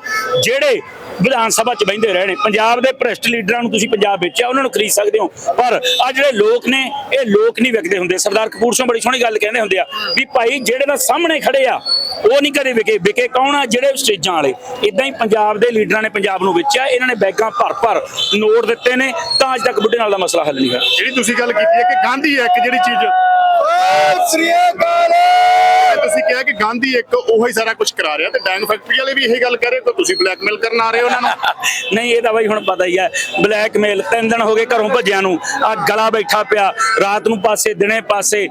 ਜਿਹੜੇ ਵਿਧਾਨ ਸਭਾ ਚ ਬੈਠੇ ਰਹੇ ਨੇ, ਪੰਜਾਬ ਦੇ ਭ੍ਰਿਸ਼ਟ ਲੀਡਰਾਂ ਨੂੰ ਤੁਸੀਂ ਪੰਜਾਬ ਵੇਚਿਆ, ਉਹਨਾਂ ਨੂੰ ਖਰੀਦ ਸਕਦੇ ਹੋ। ਪਰ ਆ ਜਿਹੜੇ ਲੋਕ ਨੇ, ਇਹ ਲੋਕ ਨਹੀਂ ਵਿਕਦੇ ਹੁੰਦੇ। ਸਰਦਾਰ ਕਪੂਰ ਸਿੰਘ ਬੜੀ ਸੋਹਣੀ ਗੱਲ ਕਹਿੰਦੇ ਹੁੰਦੇ ਆ ਵੀ ਭਾਈ ਜਿਹੜੇ ਦਾ ਸਾਹਮਣੇ ਖੜੇ ਆ, ਉਹ ਨਹੀਂ ਕਦੇ ਵਿਕੇ। ਵਿਕੇ ਕੌਣ ਆ? ਜਿਹੜੇ ਸਟੇਜਾਂ ਵਾਲੇ। ਇਦਾਂ ਹੀ ਪੰਜਾਬ ਦੇ ਲੀਡਰਾਂ ਨੇ ਪੰਜਾਬ ਨੂੰ ਵੇਚਿਆ ਇਹਨਾਂ ਨੇ ਬੈਗਾਂ ਭਰ ਭਰ ਨੋਟ ਦਿੱਤੇ ਨੇ ਤਾਂ ਅੱਜ ਤੱਕ ਬੁੱਢੇ ਨਾਲ ਦਾ ਮਸਲਾ ਹੱਲ ਨਹੀਂ ਹੋਇਆ। ਜਿਹੜੀ ਤੁਸੀਂ ਗੱਲ ਕੀਤੀ ਹੈ ਕਿ ਗਾਂਧੀ ਹੈ ਇੱਕ ਜਿਹੜੀ ਚੀਜ਼ ਤੁਸੀਂ ਕਿਹਾ ਕਿ ਗਾਂਧੀ ਇੱਕ ਉਹੀ ਸਾਰਾ ਕੁਝ ਕਰਾ ਰਿਹਾ ਤੇ ਡੈਂਗ ਫੈਕਟਰੀ ਵਾਲੇ ਵੀ ਇਹੀ ਗੱਲ ਕਰ ਰਹੇ ਕਿ ਤੁਸੀਂ ਬਲੈਕਮੇਲ ਕਰਨ ਆ ਰਹੇ ਹੋ ਉਹਨਾਂ ਨੂੰ। ਨਹੀਂ ਇਹ ਤਾਂ ਬਾਈ ਹੁਣ ਪਤਾ ਹੀ ਹੈ ਬਲੈਕਮੇਲ ਤਿੰਨ ਦਿਨ ਹੋ ਗਏ ਘਰੋਂ ਭੱਜਿਆ ਨੂੰ ਆ ਗਲਾ ਬੈਠਾ ਪਿਆ ਰਾਤ ਨੂੰ ਪਾਸੇ ਦਿਨੇ ਪਾਸੇ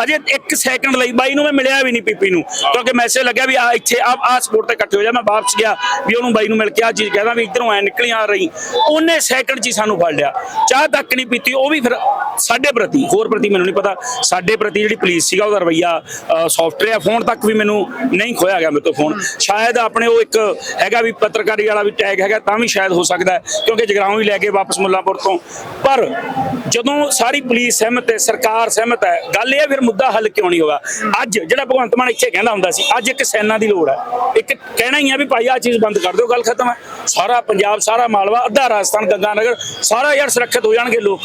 ਹਜੇ 1 ਸੈਕਿੰਡ ਲਈ ਬਾਈ ਨੂੰ ਮੈਂ ਮਿਲਿਆ ਵੀ ਨਹੀਂ ਪੀਪੀ ਨੂੰ ਕਿਉਂਕਿ ਮੈਸੇਜ ਲੱਗਿਆ ਵੀ ਆ ਇੱਥੇ ਆ ਆ ਸਪੋਰਟ ਤੇ ਇਕੱਠੇ ਹੋ ਜਾ ਮੈਂ ਵਾਪਸ ਗਿਆ ਵੀ ਉਹਨੂੰ ਬਾਈ ਨੂੰ ਮਿਲ ਕੇ ਆ ਚੀਜ਼ ਕਹਿੰਦਾ ਵੀ ਇਧਰੋਂ ਐ ਨਿਕਲੀ ਆ ਰਹੀ ਉਹਨੇ ਸੈਕਿੰਡ 'ਚ ਸਾਨੂੰ ਫੜ ਲਿਆ। ਚਾਹ ਤੱਕ ਨਹੀਂ ਪੀਤੀ, ਉਹ ਵੀ ਫਿਰ ਸਾਡੇ ਪ੍ਰਤੀ, ਹੋਰ ਪ੍ਰਤੀ ਮੈਨੂੰ ਨਹੀਂ ਪਤਾ। ਸਾਡੇ ਪ੍ਰਤੀ ਜਿਹੜੀ ਪੁਲਿਸ ਸੀਗਾ, ਉਹਦਾ ਰਵਈਆ ਸੌਫਟਵੇਅਰ ਫੋਨ ਤੱਕ ਵੀ ਮੈਨੂੰ ਨਹੀਂ ਖੋਇਆ ਗਿਆ ਮੇਰੇ ਤੋਂ ਫੋਨ ਸ਼ਾਇਦ ਆਪਣੇ ਉਹ ਇੱਕ ਹੈਗਾ ਵੀ ਪੱਤਰਕਾਰੀ ਵਾਲਾ ਵੀ ਟੈਗ ਹੈਗਾ, ਤਾਂ ਵੀ ਸ਼ਾਇਦ ਹੋ ਸਕਦਾ ਕਿਉਂਕਿ ਜਗਰਾਉਂ ਹੀ ਲੈ ਕੇ ਵਾਪਸ ਮੁੱਲਾਂਪੁਰ ਤੋਂ। ਪਰ ਜਦੋਂ ਸਾਰੀ ਪੁਲਿਸ ਸਹਿਮਤ ਹੈ, ਸਰਕਾਰ ਸਹਿਮਤ ਹੈ, ਗੱਲ ਇਹ ਫਿਰ ਮੁੱਦਾ ਹੱਲ ਕਿਉਂ ਨਹੀਂ ਹੋਗਾ? ਅੱਜ ਜਿਹੜਾ ਭਗਵੰਤ ਮਾਨ ਇੱਥੇ ਕਹਿੰਦਾ ਹੁੰਦਾ ਸੀ, ਅੱਜ ਇੱਕ ਸੈਨਾ ਦੀ ਲੋੜ ਹੈ। ਇੱਕ ਕਹਿਣਾ ਹੀ ਹੈ ਵੀ ਭਾਈ ਆ ਚੀਜ਼ ਬੰਦ ਕਰ ਦਿਓ, ਗੱਲ ਖਤਮ ਹੈ। ਸਾਰਾ ਪੰਜਾਬ ਸਾਰਾ ਮਾਲਵਾ ਅੱਧਾ ਰਾਜਸਥਾਨ ਗੰਗਾਨਗਰ ਸਾਰਾ ਯਾਰ ਸੁਰੱਖਿਅਤ ਹੋ ਜਾਣਗੇ ਲੋਕ।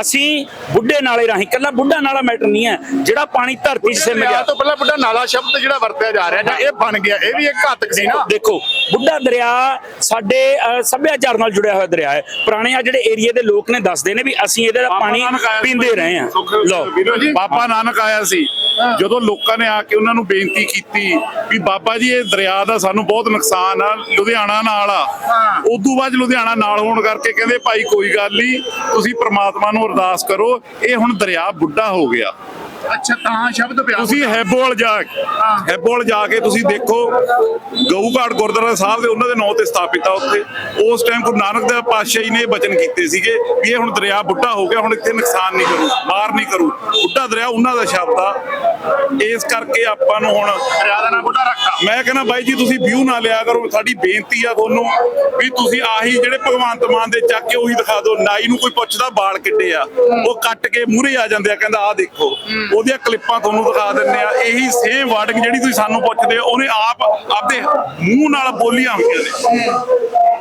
ਅਸੀਂ ਬੁੱਢੇ ਨਾਲੇ ਰਾਹੀਂ ਕੱਲਾ ਬੁੱਢਾ ਨਾਲਾ ਮੈਟਰ ਨਹੀਂ ਹੈ ਜਿਹੜਾ ਪਾਣੀ ਧਰਤੀ 'ਚ ਸਿਮ ਗਿਆ। ਤੋਂ ਪਹਿਲਾਂ ਵੱਡਾ ਨਾਲਾ ਸ਼ਬਦ ਜਿਹੜਾ ਵਰਤਿਆ ਜਾ ਰਿਹਾ ਜਾਂ ਇਹ ਬਣ ਗਿਆ ਇਹ ਵੀ ਇੱਕ ਘਾਤਕ ਸੀ ਨਾ। ਦੇਖੋ ਬੁੱਢਾ ਦਰਿਆ ਸਾਡੇ ਸੱਭਿਆਚਾਰ ਨਾਲ ਜੁੜਿਆ ਹੋਇਆ ਦਰਿਆ ਹੈ। ਪੁਰਾਣੇ ਆ ਜਿਹੜੇ ਏਰੀਆ ਦੇ ਲੋਕ ਨੇ ਦੱਸਦੇ ਨੇ ਵੀ ਅਸੀਂ ਇਹਦਾ ਪਾਣੀ ਪੀਂਦੇ ਰਹੇ ਹਾਂ। ਲਓ। ਬਾਬਾ ਨਾਨਕ ਆਇਆ ਸੀ। ਜਦੋਂ ਲੋਕਾਂ ਨੇ ਆ ਕੇ ਉਹਨਾਂ ਨੂੰ ਬੇਨਤੀ ਕੀਤੀ ਵੀ ਬਾਬਾ ਜੀ ਇਹ ਦਰਿਆ ਦਾ ਸਾਨੂੰ ਬਹੁਤ ਨੁਕਸਾਨ ਆ ਲੁਧਿਆਣਾ ਨਾਲ ਆ। ਉਦੋਂ ਬਾਅਦ ਲੁਧਿਆਣਾ ਨਾਲ ਹੋਣ ਕਰਕੇ ਕਹਿੰਦੇ, ਭਾਈ, ਕੋਈ ਗੱਲ ਨਹੀਂ ਤੁਸੀਂ ਪ੍ਰਮਾਤਮਾ ਨੂੰ ਅਰਦਾਸ ਕਰੋ, ਇਹ ਹੁਣ ਦਰਿਆ ਬੁੱਢਾ ਹੋ ਗਿਆ। ਅੱਛਾ ਤਾਂ ਸ਼ਬਦ ਪਿਆ ਤੁਸੀਂ ਹੈਬੋਲ ਜਾ ਹੈਬੋਲ ਜਾ ਕੇ ਤੁਸੀਂ ਦੇਖੋ ਗਊਘਾਟ ਗੁਰਦੁਆਰਾ ਸਾਹਿਬ ਦੇ ਉਹਨਾਂ ਦੇ ਨਾਂ ਤੇ ਸਥਾਪਿਤ ਆ ਉੱਥੇ। ਉਸ ਟਾਈਮ ਗੁਰੂ ਨਾਨਕ ਦੇਵ ਪਾਤਸ਼ਾਹ ਜੀ ਨੇ ਬਚਨ ਕੀਤੇ ਸੀਗੇ ਵੀ ਇਹ ਹੁਣ ਦਰਿਆ ਬੁੱਢਾ ਹੋ ਗਿਆ ਹੁਣ ਇੱਥੇ ਨੁਕਸਾਨ ਨਹੀਂ ਕਰੂ ਮਾਰ ਨਹੀਂ ਕਰੂ। ਬੁੱਢਾ ਦਰਿਆ ਉਹਨਾਂ ਦਾ ਸ਼ਬਦ ਆ। ਇਸ ਕਰਕੇ ਆਪਾਂ ਨੂੰ ਹੁਣ ਦਰਿਆ ਦਾ ਨਾਮ ਬੁੱਢਾ ਰੱਖਤਾ। ਮੈਂ ਕਹਿੰਦਾ ਬਾਈ ਜੀ ਤੁਸੀਂ ਵਿਊ ਨਾ ਲਿਆ ਕਰੋ ਸਾਡੀ ਬੇਨਤੀ ਆ ਤੁਹਾਨੂੰ ਵੀ ਤੁਸੀਂ ਆਹੀ ਜਿਹੜੇ ਭਗਵੰਤ ਮਾਨ ਦੇ ਚੱਕ ਕੇ ਉਹੀ ਦਿਖਾ ਦਿਓ। ਨਾਈ ਨੂੰ ਕੋਈ ਪੁੱਛਦਾ ਵਾਲ ਕਿੱਡੇ ਆ। ਉਹ ਕੱਟ ਕੇ ਮੂਹਰੇ ਆ ਜਾਂਦੇ ਆ ਕਹਿੰਦਾ ਆਹ ਦੇਖੋ। ਉਹਦੀਆਂ ਕਲਿੱਪਾਂ ਤੁਹਾਨੂੰ ਦਿਖਾ ਦਿੰਦੇ ਆ ਇਹੀ ਸੇਮ ਵਾਰਡਿੰਗ ਜਿਹੜੀ ਤੁਸੀਂ ਸਾਨੂੰ ਪੁੱਛਦੇ ਹੋ, ਉਹਨੇ ਆਪ ਆਪਦੇ ਮੂੰਹ ਨਾਲ ਬੋਲੀਆਂ ਹੋਈਆਂ ਨੇ।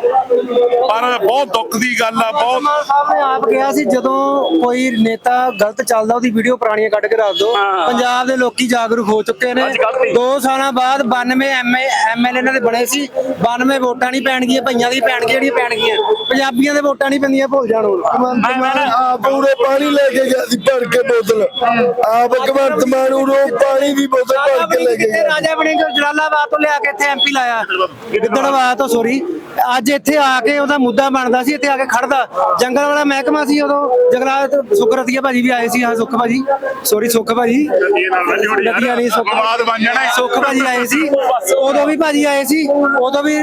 ਪਰ ਬਹੁਤ ਦੁੱਖ ਦੀ ਗੱਲ ਆ ਬਹੁਤ ਮਾਨ ਸਾਹਿਬ ਨੇ ਆਪ ਕਿਹਾ ਸੀ ਜਦੋਂ ਕੋਈ ਨੇਤਾ ਗਲਤ ਚੱਲਦਾ ਉਹਦੀ ਵੀਡੀਓ ਪੁਰਾਣੀਆਂ ਕੱਢ ਕੇ ਰੱਖ ਦਿਓ। ਪੰਜਾਬ ਦੇ ਲੋਕੀ ਜਾਗਰੂਕ ਹੋ ਚੁੱਕੇ ਨੇ। ਅੱਜ ਕੱਲ੍ਹ ਦੀ। 2 ਸਾਲਾਂ ਬਾਅਦ 92 ਐਮਏ ਐਮਐਲਏ ਇਹਨਾਂ ਦੇ ਬਣੇ ਸੀ। 92 ਵੋਟਾਂ ਨਹੀਂ ਪੈਣਗੀਆਂ ਭਈਆਂ ਦੀ ਪੈਣਗੀਆਂ ਜਿਹੜੀਆਂ ਪੈਣਗੀਆਂ। ਪੰਜਾਬੀਆਂ ਦੇ ਵੋਟਾਂ ਨਹੀਂ ਪੈਂਦੀਆਂ ਭੁੱਲ ਜਾਣ ਉਹ ਮੈਂ- ਮੈਂ ਨਾ- ਆਪ ਉਰੇ ਪਾਣੀ ਲੈ ਕੇ ਗਿਆ ਸੀ ਭਰ ਕੇ ਬੋਤਲ। ਆਪ ਭਗਵੰਤ ਮਾਨ ਉਰੋਂ ਪਾਣੀ ਦੀ ਬੋਤਲ ਭਰ ਕੇ ਲੈ ਕੇ ਰਾਜਾ ਬਣੇ ਜੋ ਜਲਾਲਾਬਾਦ ਤੋਂ ਲਿਆ ਕੇ ਇੱਥੇ ਐਮਪੀ ਲਾਇਆ। ਗਿੱਦੜਬਾਦ ਤੋਂ ਸੋਰੀ ਅੱਜ ਇੱਥੇ ਆ ਕੇ ਉਹਦਾ ਮੁੱਦਾ ਬਣਦਾ ਸੀ ਇੱਥੇ ਆ ਕੇ ਖੜਦਾ ਜੰਗਲ ਵਾਲਾ ਮਹਿਕਮਾ ਸੀ ਉਦੋਂ। ਜੰਗਲਾਤ ਸੁਖਰਤੀਆ ਭਾਜੀ ਵੀ ਆਏ ਸੀ ਹਾਂ ਸੁੱਖ ਭਾਜੀ। ਸੋਰੀ ਸੁੱਖ ਭਾਜੀ। ਨਹੀਂ ਸੁੱਖ। ਵਿਵਾਦ ਬਣ ਜਾਣਾ। ਹੈ। ਸੁੱਖ ਭਾਜੀ ਆਏ ਸੀ। ਉਦੋਂ ਵੀ ਭਾਜੀ ਆਏ ਸੀ। ਉਦੋਂ ਵੀ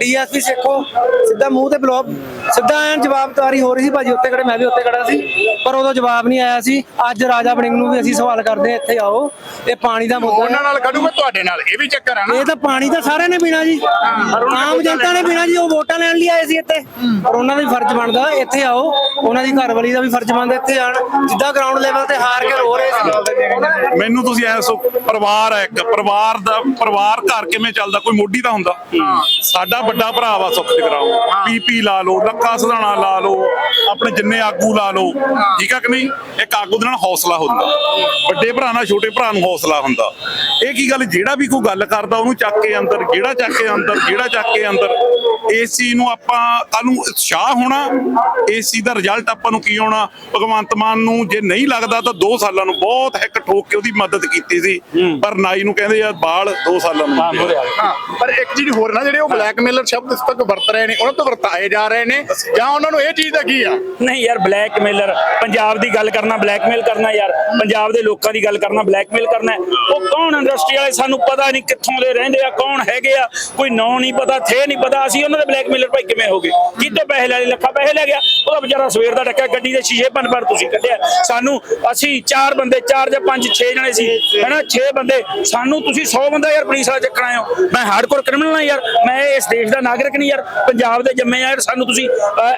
ਡੀਐਸਪੀ ਸੇਖੋ। ਸਿੱਧਾ ਮੂੰਹ ਤੇ ਬਲੌਕ ਸਿੱਧਾ ਐਨ ਜਵਾਬਦਾਰੀ ਹੋ ਰਹੀ ਸੀ ਭਾਜੀ ਉੱਤੇ ਖੜੇ ਮੈਂ ਵੀ ਉੱਤੇ ਖੜਾ ਸੀ। ਪਰ ਉਦੋਂ ਜਵਾਬ ਨਹੀਂ ਆਇਆ ਸੀ। ਅੱਜ ਰਾਜਾ ਵੜਿੰਗ ਨੂੰ ਵੀ ਅਸੀਂ ਸਵਾਲ ਕਰਦੇ ਇੱਥੇ ਆਓ। ਇਹ ਪਾਣੀ ਦਾ ਮੁੱਦਾ ਉਹਨਾਂ ਨਾਲ ਕੱਢੂਗਾ ਤੁਹਾਡੇ ਨਾਲ। ਇਹ ਵੀ ਚੱਕਰ ਆ ਨਾ। ਇਹ ਤਾਂ ਪਾਣੀ ਤਾਂ ਸਾਰਿਆਂ ਨੇ ਪੀਣਾ ਜੀ। ਆਮ ਜਨਤਾ ਨੇ ਪੀਣਾ ਜੀ ਉਹ ਵੋਟਾਂ ਲੈਣ ਲਈ ਆਏ ਸੀ ਇੱਥੇ। ਪਰ ਉਹਨਾਂ ਦਾ ਵੀ ਫਰਜ਼ ਬਣਦਾ ਇੱਥੇ ਆਓ। ਉਹਨਾਂ ਦੀ ਘਰਵਾਲੀ ਦਾ ਵੀ ਫਰਜ਼ ਬਣਦਾ ਇੱਥੇ ਆਣ। ਜਿੱਦਾਂ ਗਰਾਊਂਡ ਲੈਵਲ ਤੇ ਹਾਰ ਕੇ ਰੋ ਰਹੇ ਸੀ। ਮੈਨੂੰ ਤੁਸੀਂ ਐ ਸੋ ਪਰਿਵਾਰ ਹੈ ਇੱਕ ਪਰਿਵਾਰ ਦਾ ਪਰਿਵਾਰ ਘਰ ਕਿਵੇਂ ਚੱਲਦਾ? ਕੋਈ ਮੋਢੀ ਦਾ ਹੁੰਦਾ? ਸਾਡਾ ਵੱਡਾ ਭਰਾ ਵਾ ਸੁੱਖ ਜਗਰਾਉਂ ਪੀਪੀ ਲਾ ਲਓ ਲੱਖਾ ਸਧਾਣਾ ਲਾ ਲਓ ਆਪਣੇ ਜਿੰਨੇ ਆਗੂ ਲਾ ਲਓ ਠੀਕ ਆ ਕਿ ਨਹੀਂ? ਇੱਕ ਆਗੂ ਦੇ ਨਾਲ ਹੌਸਲਾ ਹੁੰਦਾ। ਵੱਡੇ ਭਰਾ ਨਾਲ ਛੋਟੇ ਭਰਾ ਨੂੰ ਹੌਸਲਾ ਹੁੰਦਾ। ਇਹ ਕੀ ਗੱਲ ਜਿਹੜਾ ਵੀ ਕੋਈ ਗੱਲ ਕਰਦਾ ਉਹਨੂੰ ਚੱਕ ਕੇ ਅੰਦਰ ਜਿਹੜਾ ਚੱਕ ਕੇ ਅੰਦਰ ਜਿਹੜਾ ਚੱਕ ਕੇ ਅੰਦਰ। ਇਸ ਚੀਜ਼ ਨੂੰ ਆਪਾਂ ਕੱਲ ਨੂੰ ਉਤਸ਼ਾਹ ਹੋਣਾ ਇਸ ਚੀਜ਼ ਦਾ ਰਿਜ਼ਲਟ ਆਪਾਂ ਨੂੰ ਕੀ ਆਉਣਾ? ਭਗਵੰਤ ਮਾਨ ਨੂੰ ਜੇ ਨਹੀਂ ਲੱਗਦਾ ਤਾਂ 2 ਸਾਲਾਂ ਨੂੰ ਬਹੁਤ ਹਿੱਕ ਠੋਕ ਕੇ ਉਹਦੀ ਮਦਦ ਕੀਤੀ ਸੀ। ਪਰ ਨਾਈ ਨੂੰ ਕਹਿੰਦੇ ਯਾਰ ਬਾਲ 2 ਸਾਲਾਂ ਨੂੰ। ਹਾਂ ਆ ਪਰ ਇੱਕ ਚੀਜ਼ ਹੋਰ ਨਾ ਜਿਹੜੇ ਉਹ ਬਲੈਕਮੇਲਰ ਸ਼ਬਦ ਇਸ ਤੱਕ ਵਰਤ ਰਹੇ ਨੇ ਉਹਨਾਂ ਤੋਂ ਵਰਤਾਏ ਜਾ ਰਹੇ ਨੇ ਜਾਂ ਉਹਨਾਂ ਨੂੰ ਇਹ ਚੀਜ਼ ਦਾ ਕੀ ਆ? ਨਹੀਂ ਯਾਰ ਬਲੈਕਮੇਲਰ ਪੰਜਾਬ ਦੀ ਗੱਲ ਕਰਨਾ ਬਲੈਕਮੇਲ ਕਰਨਾ ਯਾਰ। ਪੰਜਾਬ ਦੇ ਲੋਕਾਂ ਦੀ ਗੱਲ ਕਰਨਾ ਬਲੈਕਮੇਲ ਕਰਨਾ। ਉਹ ਕੌਣ ਇੰਡਸਟਰੀ ਵਾਲੇ ਸਾਨੂੰ ਪਤਾ ਨਹੀਂ ਕਿੱਥੋਂ ਦੇ ਰਹਿੰਦੇ ਆ ਕੌਣ ਹੈਗੇ ਆ? ਕੋਈ ਨਾਂ ਨਹੀਂ ਪਤਾ ਥੇ ਨਹੀਂ ਪਤਾ ਅਸੀਂ ਉਹਨਾਂ ਦੇ ਬਲੈਕਮੇਲਰ ਭਾਈ ਕਿਵੇਂ ਹੋ ਗਏ? ਕਿਤੇ ਪੈਸੇ ਲੈ ਲਏ, ਲੱਖਾਂ ਪੈਸੇ ਲੈ ਗਿਆ। ਉਹਦਾ ਵਿਚਾਰਾ ਸਵੇਰ ਦਾ ਡੱਕਿਆ, ਗੱਡੀ ਦੇ ਸ਼ੀਸ਼ੇ ਭੰਨ ਭੰਨ ਤੁਸੀਂ ਕੱਢਿਆ। ਸਾਨੂੰ, ਅਸੀਂ ਚਾਰ ਬੰਦੇ, ਚਾਰ ਜਾਂ ਪੰਜ, ਛੇ ਜਣੇ ਸੀ, ਹੈਨਾ? ਛੇ ਬੰਦੇ। ਸਾਨੂੰ ਤੁਸੀਂ 100 ਬੰਦਾ ਯਾਰ ਪੁਲਿਸ ਵਾਲਾ ਚੱਕਣਾ ਆਇਓ ਮੈਂ ਹਾਰਡਕੋਰ ਕ੍ਰਿਮੀਨਲ ਆ ਯਾਰ। ਮੈਂ ਇਸ ਦੇਸ਼ ਦਾ ਨਾਗਰਿਕ ਨਹੀਂ ਯਾਰ। ਪੰਜਾਬ ਦੇ ਜੰਮੇ ਯਾਰ। ਸਾਨੂੰ ਤੁਸੀਂ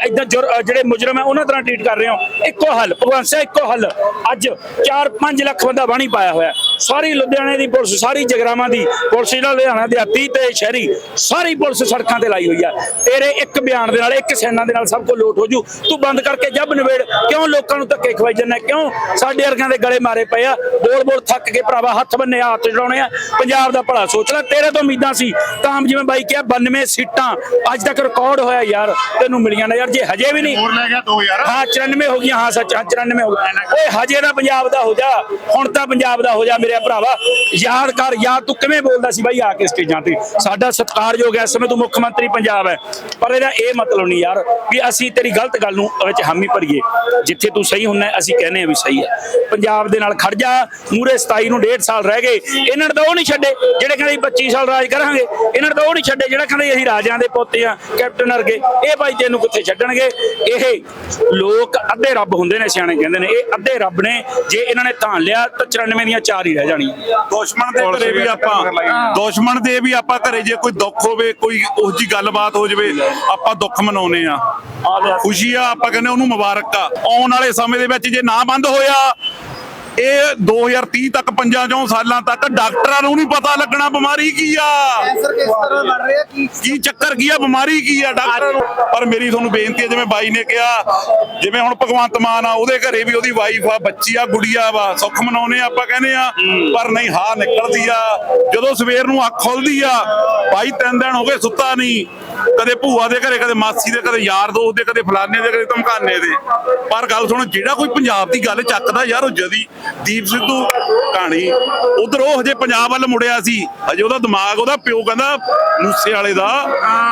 ਇਦਾਂ ਜਿਹੜੇ ਮੁਜਰਮ ਹੈ ਉਹਨਾਂ ਤਰ੍ਹਾਂ ਟ੍ਰੀਟ ਕਰ ਰਹੇ ਹੋ। ਇੱਕੋ ਹੱਲ, ਭਗਵੰਤ ਸਿੰਘ, ਇੱਕੋ ਹੱਲ। ਅੱਜ 4-5 ਲੱਖ ਬੰਦਾ ਬਾਣੀ ਪਾਇਆ ਹੋਇਆ। ਸਾਰੀ ਲੁਧਿਆਣੇ ਦੀ ਪੁਲਿਸ, ਸਾਰੀ ਜਗਰਾਵਾਂ ਦੀ ਪੁਲਿਸ, ਜਿਹੜਾ ਲੁਧਿਆਣਾ ਦੇ ਆਤੀ ਤੇ ਸ਼ਹਿਰੀ, ਸਾਰੀ ਪੁਲਿਸ ਸੜਕਾਂ ਤੇ ਲਾਈ ਹੋਈ ਆ। ਤੇਰੇ ਇੱਕ ਬਿਆਨ ਦੇ ਨਾਲ ਇੱਕ ਸੈਨਾ ਦੇ ਨਾਲ ਸਭ ਕੁਝ ਲੋਟ ਹੋ ਜੂ। ਤੂੰ ਬੰਦ ਕਰਕੇ ਜੱਬ ਨਵੇੜ ਕਿਉਂ ਲੋਕਾਂ ਨੂੰ ਧੱਕੇ ਖਵਾਈ ਜਾਂਦਾ ਕਿਉਂ ਸਾਡੇ ਵਰਗਿਆਂ ਦੇ ਗਲੇ ਮਾਰੇ ਪਏ ਆ? ਬੋਲ ਬੋਲ ਥੱਕ ਕੇ ਭਰਾਵਾ ਹੱਥ ਬੰਨੇ ਆ, ਹੱਥ ਜੜਾਉਣੇ ਆ। ਪੰਜਾਬ ਦਾ ਭਲਾ ਸੋਚ ਲੈ। ਤੇਰੇ ਤੋਂ ਉਮੀਦਾਂ ਸੀ। ਕਾਮ ਜਿਵੇਂ ਬਾਈ ਕਿਹਾ 92 ਸੀਟਾਂ। ਅੱਜ ਤੱਕ ਰਿਕਾਰਡ ਹੋਇਆ ਯਾਰ ਤੈਨੂੰ ਮਿਲੀਆਂ ਨੇ। ਯਾਰ ਜੇ ਹਜੇ ਵੀ ਨਹੀਂ ਹੋਰ ਲੈ ਗਿਆ ਦੋ ਯਾਰ ਹਾਂ 94 ਹੋ ਗਈਆਂ। ਹਾਂ ਸੱਚ ਹਾਂ 94 ਹੋ ਗਈਆਂ। ਓਏ ਹਜੇ ਨਾ ਪੰਜਾਬ ਦਾ ਹੋ ਜਾ। ਹੁਣ ਤਾਂ ਪੰਜਾਬ ਦਾ ਹੋ ਜਾ ਮੇਰੇ ਭਰਾਵਾ। ਯਾਦ ਕਰ ਯਾਰ ਤੂੰ ਕਿਵੇਂ ਬੋਲਦਾ ਸੀ ਬਾਈ ਆ ਕੇ ਸਟੇਜਾਂ ਤੇ? ਸਾਡਾ ਸਤਿਕਾਰਯੋਗ ਇਸ ਸਮੇਂ ਤੂੰ ਮੁੱਖ ਮੰਤਰੀ ਪੰਜਾਬ ਹੈ। ਪਰ ਇਹਦਾ ਇਹ ਮਤਲਬ ਨਹੀਂ ਯਾਰ ਵੀ ਅਸੀਂ ਤੇਰੀ ਗਲਤ ਗੱਲ ਨੂੰ ਵਿੱਚ ਹਾਮੀ ਭਰੀਏ। ਜਿੱਥੇ ਤੂੰ ਸਹੀ ਹੁੰਨਾ ਹੈ, ਅਸੀਂ ਕਹਿੰਦੇ ਆ ਵੀ ਸਹੀ ਹੈ। ਪੰਜਾਬ ਦੇ ਨਾਲ ਖੜ ਜਾ ਮੂਰੇ 27 ਨੂੰ 1.5 ਸਾਲ ਰਹਿ ਗਏ ਇਹਨਾਂ ਨੇ ਤਾਂ ਉਹ ਨਹੀਂ ਛੱਡੇ ਜਿਹੜੇ ਕਹਿੰਦੇ 25 ਸਾਲ ਰਾਜ ਕਰਾਂਗੇ। ਇਹਨਾਂ ਨੇ ਤਾਂ ਉਹ ਨਹੀਂ ਛੱਡੇ ਜਿਹੜਾ ਕਹਿੰਦੇ ਅਸੀਂ ਰਾਜਿਆਂ ਦੇ ਪੋਤੇ ਆ ਕੈਪਟਨ ਵਰਗੇ। ਇਹ ਭਾਈ ਤੈਨੂੰ ਕਿੱਥੇ ਛੱਡਣਗੇ? ਇਹ ਲੋਕ ਅੱਧੇ ਰੱਬ ਹੁੰਦੇ ਨੇ ਸਿਆਣੇ ਕਹਿੰਦੇ ਨੇ। ਇਹ ਅੱਧੇ ਰੱਬ ਨੇ ਜੇ ਇਹਨਾਂ ਨੇ ਧਾਨ ਲਿਆ ਤਾਂ 94 ਦੀਆਂ ਚਾਰ ਹੀ ਰਹਿ ਜਾਣੀਆਂ। ਦੁਸ਼ਮਣ ਦੇ ਘਰੇ ਵੀ ਆਪਾਂ ਦੁਸ਼ਮਣ ਦੇ ਵੀ ਆਪਾਂ ਘਰੇ ਜੇ ਕੋਈ ਦੁੱਖ ਹੋਵੇ ਕੋਈ ਉਹ ਜੀ ਗੱਲਬਾਤ ਹੋ ਜਾਵੇ ਆਪਾਂ ਦੁੱਖ ਮਨਾਉਨੇ ਆ ਖੁਸ਼ੀ ਆ। ਆਪਾਂ ਕਹਿੰਦੇ ਉਹਨੂੰ ਮੁਬਾਰਕ। ਆ ਆਉਣ ਵਾਲੇ ਸਮੇਂ ਦੇ ਵਿੱਚ ਜੇ ਨਾ ਬੰਦ ਹੋਇਆ ਇਹ 2030 ਤੱਕ ਪੰਜਾਂ ਚੋਂ ਸਾਲਾਂ ਤੱਕ ਡਾਕਟਰਾਂ ਨੂੰ ਨਹੀਂ ਪਤਾ ਲੱਗਣਾ ਬਿਮਾਰੀ ਕੀ ਆ। ਕੈਂਸਰ ਕਿਸ ਤਰ੍ਹਾਂ ਬਣ ਰਿਹਾ ਕੀ ਕੀ ਚੱਕਰ ਕੀ ਆ ਬਿਮਾਰੀ ਕੀ ਆ ਡਾਕਟਰਾਂ ਨੂੰ? ਪਰ ਮੇਰੀ ਤੁਹਾਨੂੰ ਬੇਨਤੀ ਹੈ ਜਿਵੇਂ ਬਾਈ ਨੇ ਕਿਹਾ ਜਿਵੇਂ ਹੁਣ ਭਗਵੰਤ ਮਾਨ ਆ ਉਹਦੇ ਘਰੇ ਵੀ ਉਹਦੀ ਵਾਈਫ ਆ ਬੱਚੀ ਆ ਗੁੜੀਆ ਵਾ ਸੁੱਖ ਮਨਾਉਨੇ ਆ ਆਪਾਂ ਕਹਿੰਦੇ ਆ ਪਰ ਨਹੀਂ ਹਾਂ ਨਿਕਲਦੀ ਆ। ਜਦੋਂ ਸਵੇਰ ਨੂੰ ਅੱਖ ਖੁੱਲਦੀ ਆ ਬਾਈ ਤਿੰਨ ਦਿਨ ਹੋ ਗਏ ਸੁੱਤਾ ਨਹੀਂ ਕਦੇ ਭੂਆ ਦੇ ਘਰੇ, ਕਦੇ ਮਾਸੀ ਦੇ, ਕਦੇ ਯਾਰ ਦੋਸਤ ਦੇ, ਕਦੇ ਫਲਾਣੇ ਦੇ, ਕਦੇ ਧਮਕਾਨੇ ਦੇ। ਪਰ ਗੱਲ ਸੁਣ, ਜਿਹੜਾ ਕੋਈ ਪੰਜਾਬ ਦੀ ਗੱਲ ਚੱਕਦਾ ਯਾਰ, ਉਹ ਜਦੀ ਦੀਪ ਸਿੱਧੂ ਕਹਾਣੀ। ਉਧਰ ਉਹ ਹਜੇ ਪੰਜਾਬ ਵੱਲ ਮੁੜਿਆ ਸੀ। ਹਜੇ ਉਹਦਾ ਦਿਮਾਗ, ਉਹਦਾ ਪਿਓ ਕਹਿੰਦਾ ਮੂਸੇ ਵਾਲੇ ਦਾ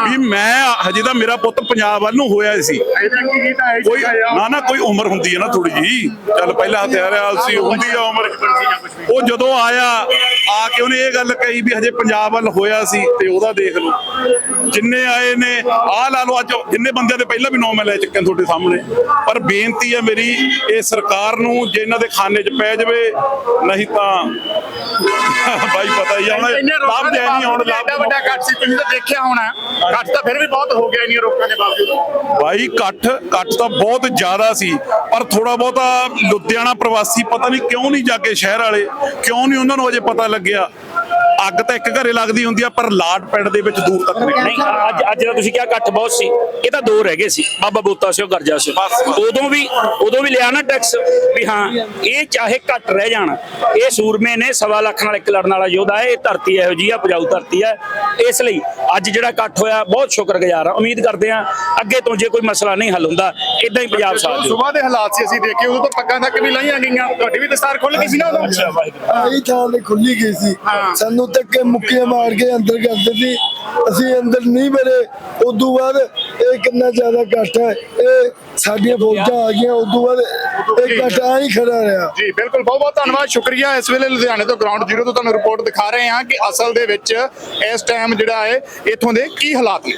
ਵੀ ਮੈਂ ਹਜੇ ਤਾਂ ਮੇਰਾ ਪੁੱਤ ਪੰਜਾਬ ਵੱਲ ਨੂੰ ਹੋਇਆ ਸੀ। ਕੋਈ ਨਾ ਨਾ, ਕੋਈ ਉਮਰ ਹੁੰਦੀ ਹੈ ਨਾ ਥੋੜੀ ਜੀ ਚੱਲ ਪਹਿਲਾਂ ਹਥਿਆਰ ਸੀ ਹੁੰਦੀ ਆ ਉਮਰ। ਉਹ ਜਦੋਂ ਆਇਆ, ਆ ਕੇ ਉਹਨੇ ਇਹ ਗੱਲ ਕਹੀ ਵੀ ਹਜੇ ਪੰਜਾਬ ਵੱਲ ਹੋਇਆ ਸੀ, ਤੇ ਉਹਦਾ ਦੇਖ ਲਓ। ਜਿੰਨੇ ਆਏ ਨੇ। ਆਹ ਲਾ ਲਓ ਅੱਜ ਜਿੰਨੇ ਬੰਦਿਆਂ ਦੇ ਪਹਿਲਾਂ ਵੀ ਨੌ ਮੈਂ ਲੈ ਚੁੱਕੇ ਤੁਹਾਡੇ ਸਾਹਮਣੇ। ਪਰ ਬੇਨਤੀ ਹੈ ਮੇਰੀ ਇਹ ਸਰਕਾਰ ਨੂੰ ਜੇ ਇਹਨਾਂ ਦੇ ਖਾਨੇ 'ਚ ਪੈ ਜਾਵੇ ਨਹੀਂ ਤਾਂ ਬਾਈ ਪਤਾ ਹੀ ਆ ਹੁਣ ਲਾਭ ਦੇ ਨਹੀਂ ਹੁਣ ਲਾਭ ਵੱਡਾ ਕੱਟ ਸੀ ਤੁਸੀਂ ਤਾਂ ਦੇਖਿਆ ਹੋਣਾ। ਕੱਟ ਤਾਂ ਫਿਰ ਵੀ ਬਹੁਤ ਹੋ ਗਿਆ ਇੰਨੀਆਂ ਰੋਕਾਂ ਦੇ ਬਾਵਜੂਦ। ਭਾਈ ਇਕੱਠ ਇਕੱਠ ਤਾਂ ਬਹੁਤ ਜ਼ਿਆਦਾ ਸੀ। ਪਰ ਥੋੜਾ ਬਹੁਤਾ ਲੁਧਿਆਣਾ ਪ੍ਰਵਾਸੀ ਪਤਾ ਨਹੀਂ ਕਿਉਂ ਨਹੀਂ ਜਾਗੇ ਸ਼ਹਿਰ ਵਾਲੇ ਕਿਉਂ ਨਹੀਂ ਉਹਨਾਂ ਨੂੰ ਅਜੇ ਪਤਾ ਲੱਗਿਆ। ਅੱਗ ਤਾਂ ਇੱਕ ਘਰੇ ਲੱਗਦੀ ਹੁੰਦੀ ਆ ਪਰ ਲਾਟ ਪਿੰਡ ਦੇ ਵਿੱਚ ਦੂਰ ਤੱਕ ਨਹੀਂ। ਨਹੀਂ ਅੱਜ ਅੱਜ ਦਾ ਤੁਸੀਂ ਕਿਹਾ ਇਕੱਠ ਬਹੁਤ ਸੀ ਇਹ ਤਾਂ ਦੋ ਰਹਿ ਗਏ ਸੀ ਬਾਬਾ ਬੋਤਾ ਸੀ ਉਹ ਗਰਜਾ ਸੀ ਉਦੋਂ ਵੀ ਉਦੋਂ ਵੀ ਲਿਆ ਨਾ ਟੈਕਸ ਵੀ ਹਾਂ ਇਹ ਚਾਹੇ ਘੱਟ ਰਹਿ ਜਾਣ ਇਹ ਸੂਰਮੇ ਨੇ ਸਵਾ ਲੱਖ ਨਾਲ ਇੱਕ ਲੜਨ ਵਾਲਾ ਯੋਧਾ ਹੈ ਇਹ ਧਰਤੀ ਇਹੋ ਜੀ ਆ ਉਪਜਾਊ ਧਰਤੀ ਹੈ ਇਸ ਲਈ ਅੱਜ ਜਿਹੜਾ ਇਕੱਠ ਹੋਇਆ ਬਹੁਤ ਸ਼ੁਕਰਗੁਜ਼ਾਰ ਆ। ਉਮੀਦ ਕਰਦੇ ਆ ਅੱਗੇ ਤੋਂ ਜੇ ਕੋਈ ਮਸਲਾ ਨਹੀਂ ਹੱਲ ਹੁੰਦਾ ਇਦਾਂ ਹੀ ਪੰਜਾਬ ਸਾਥ ਦਿਓ। ਸਵੇਰ ਦੇ ਹਾਲਾਤ ਸੀ ਅਸੀਂ ਦੇਖੇ ਉਦੋਂ ਤਾਂ ਪੱਗਾਂ ਤੱਕ ਵੀ ਲਾਈਆਂ ਗਈਆਂ। ਤੁਹਾਡੀ ਵੀ ਦਸਤਾਰ ਖੁੱਲ ਗਈ ਸੀ ਨਾ ਉਦੋਂ? ਆਹੀ ਥਾਂ ਤੇ ਖੁੱਲੀ ਗਈ ਸੀ। ਸਾਨੂੰ ਧੱਕੇ ਮੁੱਕੀਆਂ ਮਾਰ ਕੇ ਅੰਦਰ ਕਰਦੇ ਸੀ ਅਸੀਂ ਅੰਦਰ ਨਹੀਂ ਬਰੇ ਉਦੋਂ ਬਾਅਦ ਇਹ ਕਿੰਨਾ ਜ਼ਿਆਦਾ ਇਕੱਠ ਹੈ। ਇਹ ਸਾਡੀਆਂ ਫੌਜਾਂ ਆ ਗਈਆਂ। ਉਦੋਂ ਬਾਅਦ ਇਹ ਇਕੱਠ ਆ ਹੀ ਖੜਾ ਰਿਹਾ। ਜੀ ਬਿਲਕੁਲ। ਬਹੁਤ ਬਹੁਤ ਧੰਨਵਾਦ। ਸ਼ੁਕਰੀਆ। ਇਸ ਵੇਲੇ ਲੁਧਿਆਣੇ ਤੋਂ ਗਰਾਊਂਡ ਜ਼ੀਰੋ ਤੋਂ ਤੁਹਾਨੂੰ ਰਿਪੋਰਟ ਦਿਖਾ ਰਹੇ ਹਾਂ ਕਿ ਅਸਲ ਦੇ ਵਿੱਚ ਇਸ ਟਾਈਮ ਜਿਹੜਾ ਹੈ ਇੱਥੋਂ ਦੇ ਕੀ ਹਾਲਾਤ ਨੇ।